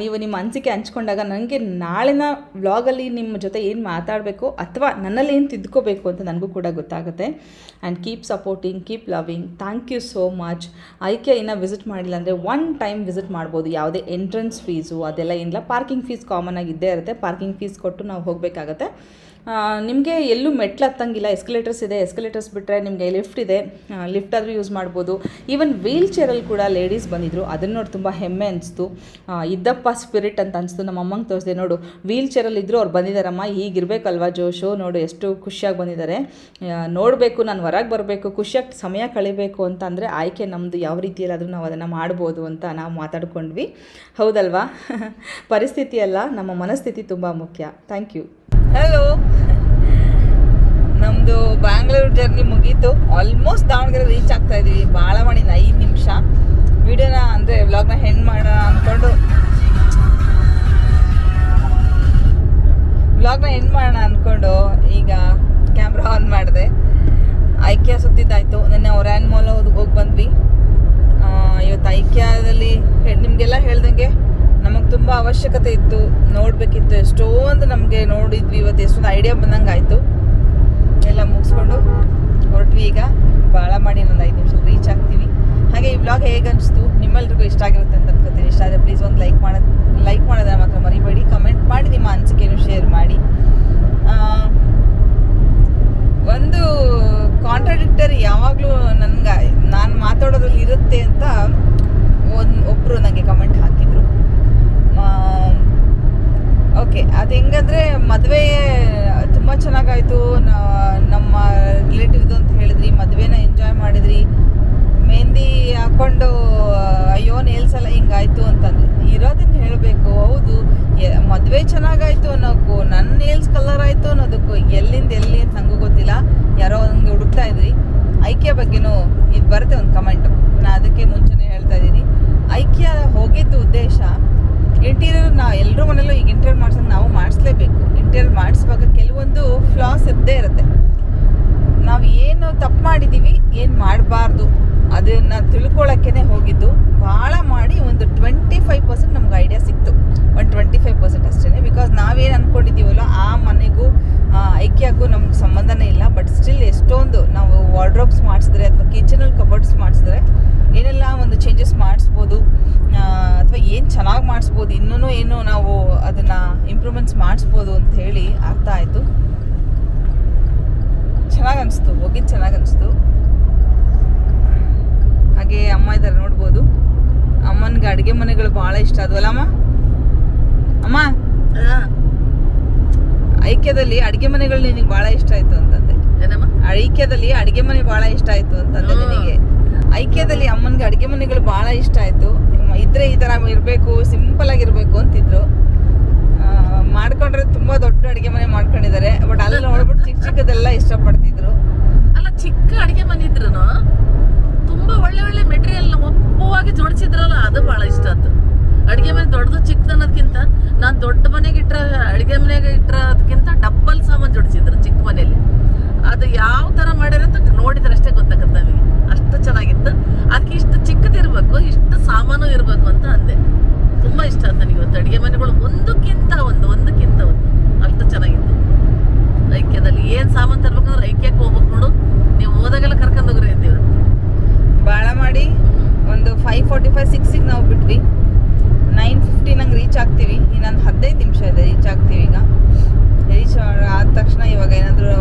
A: ನೀವು ನಿಮ್ಮ ಅನಿಸಿಕೆ ಹಂಚ್ಕೊಂಡಾಗ ನನಗೆ ನಾಳಿನ ವ್ಲಾಗಲ್ಲಿ ನಿಮ್ಮ ಜೊತೆ ಏನು ಮಾತಾಡಬೇಕು ಅಥವಾ ನನ್ನಲ್ಲಿ ಏನು ತಿದ್ಕೋಬೇಕು ಅಂತ ನನಗೂ ಕೂಡ ಗೊತ್ತಾಗುತ್ತೆ. And keep supporting keep loving thank you so much IKEA ಇನ್ನೂ ವಿಸಿಟ್ ಮಾಡಿಲ್ಲ ಅಂದರೆ ಒನ್ ಟೈಮ್ ವಿಸಿಟ್ ಮಾಡ್ಬೋದು. ಯಾವುದೇ ಎಂಟ್ರೆನ್ಸ್ ಫೀಸು ಅದೆಲ್ಲ ಏನಿಲ್ಲ. ಪಾರ್ಕಿಂಗ್ ಫೀಸ್ ಕಾಮನ್ ಆಗಿ ಇದ್ದೇ ಇರುತ್ತೆ. ಪಾರ್ಕಿಂಗ್ ಫೀಸ್ ಕೊಟ್ಟು ನಾವು ಹೋಗಬೇಕಾಗತ್ತೆ. ನಿಮಗೆ ಎಲ್ಲೂ ಮೆಟ್ಲು ಹತ್ತಂಗಿಲ್ಲ. ಎಸ್ಕಲೇಟರ್ಸ್ ಇದೆ. ಎಸ್ಕಲೇಟರ್ಸ್ ಬಿಟ್ಟರೆ ನಿಮಗೆ ಲಿಫ್ಟ್ ಇದೆ. ಲಿಫ್ಟ್ ಆದರೂ ಯೂಸ್ ಮಾಡ್ಬೋದು. ಈವನ್ ವೀಲ್ ಚೇರಲ್ಲಿ ಕೂಡ ಲೇಡೀಸ್ ಬಂದಿದ್ದರು ಅದನ್ನು ನೋಡಿ ತುಂಬ ಹೆಮ್ಮೆ ಅನಿಸ್ತು. ಇದ್ದಪ್ಪ ಸ್ಪಿರಿಟ್ ಅಂತ ಅನಿಸ್ತು ನಮ್ಮ ಅಮ್ಮಂಗೆ ತೋರಿಸಿದೆ. ನೋಡು ವೀಲ್ ಚೇರಲ್ಲಿ ಇದ್ದರು ಅವ್ರು ಬಂದಿದ್ದಾರಮ್ಮ ಈಗಿರಬೇಕಲ್ವಾ ಜೋಶು? ನೋಡು, ಎಷ್ಟು ಖುಷಿಯಾಗಿ ಬಂದಿದ್ದಾರೆ ನೋಡಬೇಕು, ನಾನು ಹೊರಗೆ ಬರಬೇಕು, ಖುಷಿಯಾಗಿ ಸಮಯ ಕಳಿಬೇಕು ಅಂತ ಅಂದರೆ ಆಯ್ಕೆ ನಮ್ಮದು ಯಾವ ರೀತಿಯಲ್ಲಾದರೂ ನಾವು ಅದನ್ನು ಮಾಡ್ಬೋದು ಅಂತ ನಾವು ಮಾತಾಡ್ಕೊಂಡ್ವಿ. ಹೌದಲ್ವಾ? ಪರಿಸ್ಥಿತಿ ಅಲ್ಲ, ನಮ್ಮ ಮನಸ್ಥಿತಿ ತುಂಬ ಮುಖ್ಯ. ಥ್ಯಾಂಕ್ ಯು ಹಲೋ ನಮ್ಮದು ಬ್ಯಾಂಗ್ಳೂರು ಜರ್ನಿ ಮುಗೀತು. ಆಲ್ಮೋಸ್ಟ್ ದಾವಣಗೆರೆ ರೀಚ್ ಆಗ್ತಾ ಇದೀವಿ ಮಾಡಿದ ಐದು ನಿಮಿಷ. ವಿಡಿಯೋನ ಅಂದರೆ ವ್ಲಾಗ್ನ ಹೆಂಡ್ ಮಾಡೋಣ ಅಂದ್ಕೊಂಡು ವ್ಲಾಗ್ನ ಎಂಡ್ ಮಾಡೋಣ ಅಂದ್ಕೊಂಡು ಈಗ ಕ್ಯಾಮ್ರಾ ಆನ್ ಮಾಡಿದೆ. ಐಕ್ಯ ಸುತ್ತಿದ್ದಾಯ್ತು. ನಿನ್ನೆ ಒರ್ಯಾನ್ ಮಾಲ್ ಹೋಗಿ ಬಂದ್ವಿ. ಇವತ್ತು ಐಕ್ಯದಲ್ಲಿ ನಿಮಗೆಲ್ಲ ಹೇಳ್ದಂಗೆ ನಮಗೆ ತುಂಬ ಅವಶ್ಯಕತೆ ಇತ್ತು, ನೋಡಬೇಕಿತ್ತು ಎಷ್ಟೊಂದು ನಮಗೆ ನೋಡಿದ್ವಿ, ಇವತ್ತು ಎಷ್ಟೊಂದು ಐಡಿಯಾ ಬಂದಂಗೆ ಆಯಿತು ಎಲ್ಲ ಮುಗಿಸ್ಕೊಂಡು ಹೊರಟ್ವಿ ಈಗ. ಭಾಳ ಮಾಡಿ ಇನ್ನೊಂದು ಐದು ನಿಮಿಷ ರೀಚ್ ಆಗ್ತೀವಿ. ಹಾಗೆ ಈ ಬ್ಲಾಗ್ ಹೇಗೆ ಅನಿಸ್ತು ನಿಮ್ಮೆಲ್ರಿಗೂ ಇಷ್ಟ ಆಗಿರುತ್ತೆ ಅಂತ ಅನ್ಕೋತೀನಿ. ಇಷ್ಟ ಆದರೆ ಪ್ಲೀಸ್ ಒಂದು ಲೈಕ್ ಮಾಡೋದು ಲೈಕ್ ಮಾಡೋದನ್ನ ಮಾತ್ರ ಮರಿಬೇಡಿ. ಕಮೆಂಟ್ ಮಾಡಿ ನಿಮ್ಮ ಅನಿಸಿಕೆಯನ್ನು ಶೇರ್ ಮಾಡಿ. ಒಂದು ಕಾಂಟ್ರಾಡಿಕ್ಟರಿ ಯಾವಾಗಲೂ ನನಗೆ, ನಾನು ಮಾತಾಡೋದ್ರಲ್ಲಿ ಇರುತ್ತೆ ಅಂತ ಒಂದು ಒಬ್ಬರು ನನಗೆ ಕಮೆಂಟ್ ಹಾಕಿದರು. ಓಕೆ ಅದು ಹೆಂಗಂದ್ರೆ ಮದುವೆ ತುಂಬ ಚೆನ್ನಾಗಾಯಿತು. ನಮ್ಮ ರಿಲೇಟಿವ್ದು ಅಂತ ಹೇಳಿದ್ರಿ, ಮದುವೆನ ಎಂಜಾಯ್ ಮಾಡಿದ್ರಿ. ಮೆಹಂದಿ ಹಾಕ್ಕೊಂಡು ಅಯ್ಯೋ ನೇಲ್ಸಲ್ಲ ಹಿಂಗಾಯ್ತು ಅಂತಂದ್ರೆ. ಇರೋದನ್ನ ಹೇಳಬೇಕು, ಹೌದು. ಮದುವೆ ಚೆನ್ನಾಗಾಯ್ತು ಅನ್ನೋಕ್ಕೂ ನನ್ನ ನೇಲ್ಸ್ ಕಲರ್ ಆಯ್ತು ಅನ್ನೋದಕ್ಕೂ ಎಲ್ಲಿಂದ ಎಲ್ಲಿ ಅಂತ ನಂಗೂ ಗೊತ್ತಿಲ್ಲ. ಯಾರೋ ಹಂಗೆ ಹುಡುಕ್ತಾ ಇದ್ರಿ. ಐಕ್ಯ ಬಗ್ಗೆನೂ ಇದು ಬರುತ್ತೆ ಒಂದು ಕಮೆಂಟು ನಾನು ಅದಕ್ಕೆ ಮುಂಚೆನೇ ಹೇಳ್ತಾ ಇದ್ದೀನಿ. ಐಕ್ಯ ಹೋಗಿದ್ದು ಉದ್ದೇಶ ಇಂಟೀರಿಯರ್ ನಾವು ಎಲ್ಲರೂ ಮನೆಯಲ್ಲೂ ಈಗ ಇಂಟೀರಿಯರ್ ಮಾಡ್ಸೋದು ನಾವು ಮಾಡಿಸ್ಲೇಬೇಕು. ಇಂಟೀರಿಯರ್ ಮಾಡಿಸುವಾಗ ಕೆಲವೊಂದು ಫ್ಲಾಸ್ ಇದ್ದೇ ಇರುತ್ತೆ. ನಾವು ಏನು ತಪ್ಪು ಮಾಡಿದ್ದೀವಿ ಏನು ಮಾಡಬಾರ್ದು ಅದನ್ನು ತಿಳ್ಕೊಳ್ಳೋಕ್ಕೇ ಹೋಗಿದ್ದು. ಭಾಳ ಮಾಡಿ ಒಂದು ಟ್ವೆಂಟಿ ಫೈವ್ ಪರ್ಸೆಂಟ್ ನಮ್ಗೆ ಐಡಿಯಾ ಸಿಕ್ತು. ಒಂದು ಟ್ವೆಂಟಿ ಫೈವ್ ಪರ್ಸೆಂಟ್ ಅಷ್ಟೇ ಬಿಕಾಸ್ ನಾವೇನು ಅಂದ್ಕೊಂಡಿದ್ದೀವಲ್ಲ ಆ ಮನೆಗೂ ಐಕ್ಯಾಗೂ ನಮ್ಗೆ ಸಂಬಂಧನೇ ಇಲ್ಲ. ಬಟ್ ಸ್ಟಿಲ್ ಎಷ್ಟೊಂದು ನಾವು ವಾರ್ಡ್ರೋಬ್ಸ್ ಮಾಡಿಸಿದ್ರೆ ಅಥವಾ ಕಿಚನಲ್ಲಿ ಕಬರ್ಡ್ಸ್ ಮಾಡಿಸಿದ್ರೆ ಏನೆಲ್ಲ ಒಂದು ಚೇಂಜಸ್ ಮಾಡಿಸ್ಬೋದು ಅಥವಾ ಏನು ಚೆನ್ನಾಗಿ ಮಾಡಿಸ್ಬೋದು ಇನ್ನೂ ಏನು ನಾವು ಅದನ್ನು ಇಂಪ್ರೂವ್ಮೆಂಟ್ಸ್ ಮಾಡಿಸ್ಬೋದು ಅಂತ ಹೇಳಿ ಅರ್ಥ ಆಯಿತು ಚೆನ್ನಾಗಿ ಅನಿಸ್ತು ಹೋಗಿದ್ದು ಚೆನ್ನಾಗಿ ಅನಿಸ್ತು. ಹಾಗೆ ಅಮ್ಮ ಇದ್ದಾರೆ ನೋಡ್ಬೋದು. ಅಮ್ಮನಿಗೆ ಅಡುಗೆ ಮನೆಗಳು ಭಾಳ ಇಷ್ಟ ಅದ್ವಲ್ಲ ಅಮ್ಮ? ಅಮ್ಮ? ಐಕ್ಯದಲ್ಲಿ ಅಡುಗೆ ಮನೆಗಳು ನಿನಗೆ ಭಾಳ ಇಷ್ಟ ಆಯ್ತು ಅಂತಂದೆ. ಐಕ್ಯದಲ್ಲಿ ಅಡುಗೆ ಮನೆ ಭಾಳ ಇಷ್ಟ ಆಯ್ತು ಅಂತಂದೆ. ನಿನಗೆ. ಐಕ್ಯದಲ್ಲಿ ಅಮ್ಮನಿಗೆ ಅಡುಗೆ ಮನೆಗಳು ಭಾಳ ಇಷ್ಟ ಆಯ್ತು. ಇದ್ರೆ ಈ ಥರ ಇರಬೇಕು ಸಿಂಪಲ್ ಆಗಿರ್ಬೇಕು ಅಂತಿದ್ರು. ಮಾಡ್ಕೊಂಡ್ರೆ ತುಂಬಾ ದೊಡ್ಡ ಅಡುಗೆ ಮನೆ ಮಾಡ್ಕೊಂಡಿದ್ದಾರೆ. ಬಟ್ ಅಲ್ಲಿ ನೋಡ್ಬಿಟ್ಟು ಚಿಕ್ಕ ಚಿಕ್ಕದೆಲ್ಲ ಇಷ್ಟಪಡ್ತಿದ್ರು.
B: ಅಲ್ಲ, ಚಿಕ್ಕ ಅಡಿಗೆ ಮನೆ ಇದ್ರು ತುಂಬಾ ಒಳ್ಳೆ ಒಳ್ಳೆ ಮೆಟೀರಿಯಲ್ ಒಪ್ಪುವಾಗಿ ಜೋಡಿಸಿದ್ರಲ್ಲ, ಅದು ಬಹಳ ಇಷ್ಟ ಆಯ್ತು. ಅಡಿಗೆ ಮನೆ ದೊಡ್ಡದು ಚಿಕ್ಕದು ಅನ್ನೋದಕ್ಕಿಂತ ನಾನ್ ದೊಡ್ಡ ಮನೆಗೆ ಇಟ್ಟ ಅಡಿಗೆ ಮನೆಗೆ ಇಟ್ರ ಅದಕ್ಕಿಂತ ಡಬ್ಬಲ್ ಸಾಮಾನು ಜೋಡಿಸಿದ್ರು ಚಿಕ್ಕ ಮನೆಯಲ್ಲಿ. ಅದು ಯಾವ ತರ ಮಾಡ್ಯಾರ ಅಂತ ನೋಡಿದ್ರೆ ಅಷ್ಟೇ ಗೊತ್ತಾಗುತ್ತೆ ನಮಗೆ. ಅಷ್ಟು ಚೆನ್ನಾಗಿತ್ತು ಅದಕ್ಕೆ ಇಷ್ಟು ಚಿಕ್ಕದಿರ್ಬೇಕು ಸಾಮಾನು ಇರ್ಬೇಕು ಅಂತ ಅಂದೆ. ತುಂಬಾ ಇಷ್ಟ ಆಯ್ತು ನನಗೆ ಇವತ್ತು. ಅಡಿಗೆ ಮನೆಗಳು ಒಂದಕ್ಕಿಂತ ಒಂದು ಒಂದಕ್ಕಿಂತ ಒಂದು. ಅಷ್ಟು ಚೆನ್ನಾಗಿತ್ತು. ಐಕ್ಯದಲ್ಲಿ ಏನ್ ಸಾಮಾನು ತರ್ಬೇಕಂದ್ರೆ ಐಕ್ಯಕ್ಕೆ ಹೋಗ್ಬೇಕು ನೋಡು. ನೀವು ಹೋದಾಗೆಲ್ಲ ಕರ್ಕೊಂಡು ಹೋಗ್ರಿ ಅಂತೀವಿ.
A: ಭಾಳ ಮಾಡಿ. ಒಂದು ಫೈವ್ ಫೋರ್ಟಿ ಫೈವ್ ಸಿಕ್ಸಿಗೆ ನಾವು ಬಿಟ್ವಿ. ನೈನ್ ಫಿಫ್ಟಿ ನಂಗೆ ರೀಚ್ ಆಗ್ತೀವಿ. ಇನ್ನೊಂದು ಹದಿನೈದು ನಿಮಿಷ ಇದೆ ರೀಚ್ ಆಗ್ತೀವಿ ಈಗ. ರೀಚ್ ಆದ ತಕ್ಷಣ ಇವಾಗ ಏನಾದರೂ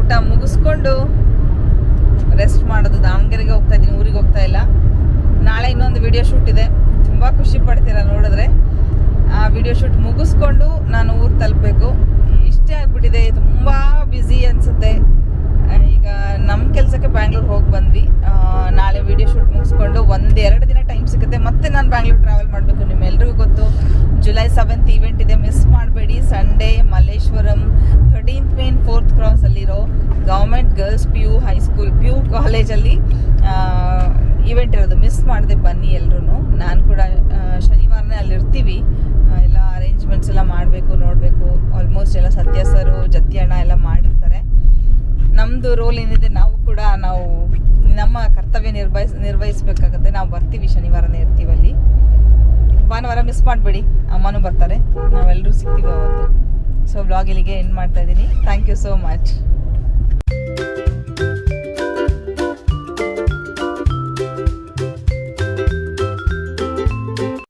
A: ಊಟ ಮುಗಿಸ್ಕೊಂಡು ರೆಸ್ಟ್ ಮಾಡೋದು, ದಾವಣಗೆರೆಗೆ ಹೋಗ್ತಾ ಇದ್ದೀನಿ, ಊರಿಗೆ ಹೋಗ್ತಾ ಇಲ್ಲ. ನಾಳೆ ಇನ್ನೊಂದು ವಿಡಿಯೋ ಶೂಟ್ ಇದೆ. ತುಂಬ ಖುಷಿ ಪಡ್ತೀರ ನೋಡಿದ್ರೆ. ಆ ವಿಡಿಯೋ ಶೂಟ್ ಮುಗಿಸ್ಕೊಂಡು ನಾನು ಊರು ತಲುಪಬೇಕು. ಇಷ್ಟೇ ಆಗಿಬಿಟ್ಟಿದೆ, ತುಂಬ ಬ್ಯುಸಿ ಅನಿಸುತ್ತೆ. ಈಗ ನಮ್ಮ ಕೆಲಸಕ್ಕೆ ಬ್ಯಾಂಗ್ಳೂರ್ ಹೋಗಿ ಬಂದ್ವಿ. ನಾಳೆ ವಿಡಿಯೋ ಶೂಟ್ ಮುಗಿಸ್ಕೊಂಡು ಒಂದೆರಡು ದಿನ ಟೈಮ್ ಸಿಗುತ್ತೆ. ಮತ್ತೆ ನಾನು ಬ್ಯಾಂಗ್ಳೂರ್ ಟ್ರಾವೆಲ್ ಮಾಡಬೇಕು ನಿಮ್ಮೆಲ್ಲರಿಗೂ ಗೊತ್ತು. ಜುಲೈ ಸೆವೆಂತ್ ಈವೆಂಟ್ ಇದೆ ಮಿಸ್ ಮಾಡಬೇಡಿ. Sunday Malleshwaram thirteenth main fourth ಕ್ರಾಸಲ್ಲಿರೋ government girls P U high school P U ಕಾಲೇಜಲ್ಲಿ ಈವೆಂಟ್ ಇರೋದು. ಮಿಸ್ ಮಾಡದೆ ಬನ್ನಿ ಎಲ್ಲರೂ ನಾನು ಕೂಡ ಶನಿವಾರನೇ ಅಲ್ಲಿ ಇರ್ತೀವಿ ಆ, ಎಲ್ಲ ಅರೇಂಜ್ಮೆಂಟ್ಸ್ ಎಲ್ಲ ಮಾಡಬೇಕು ನೋಡಬೇಕು. ಆಲ್ಮೋಸ್ಟ್ ಎಲ್ಲ ಸತ್ಯ ಸರು ಅಣ್ಣ ಎಲ್ಲ ಮಾಡಿರ್ತಾರೆ. ನಮ್ಮದು ರೋಲ್ ಏನಿದೆ ನಾವು ಕೂಡ ನಾವು ನಮ್ಮ ಕರ್ತವ್ಯ ನಿರ್ವಹಿಸ್ ನಿರ್ವಹಿಸ್ಬೇಕಾಗತ್ತೆ. ನಾವು ಬರ್ತೀವಿ ಶನಿವಾರನೇ ಇರ್ತೀವಿ ಅಲ್ಲಿ. ಭಾನುವಾರ ಮಿಸ್ ಮಾಡಬೇಡಿ. ಅಮ್ಮನೂ ಬರ್ತಾರೆ. ನಾವೆಲ್ಲರೂ ಸಿಗ್ತೀವಿ ಅವತ್ತು. ಸೊ ಬ್ಲಾಗ್ ಇಲ್ಲಿಗೆ ಎಂಡ್ ಮಾಡ್ತಾ ಇದ್ದೀನಿ. Thank you so much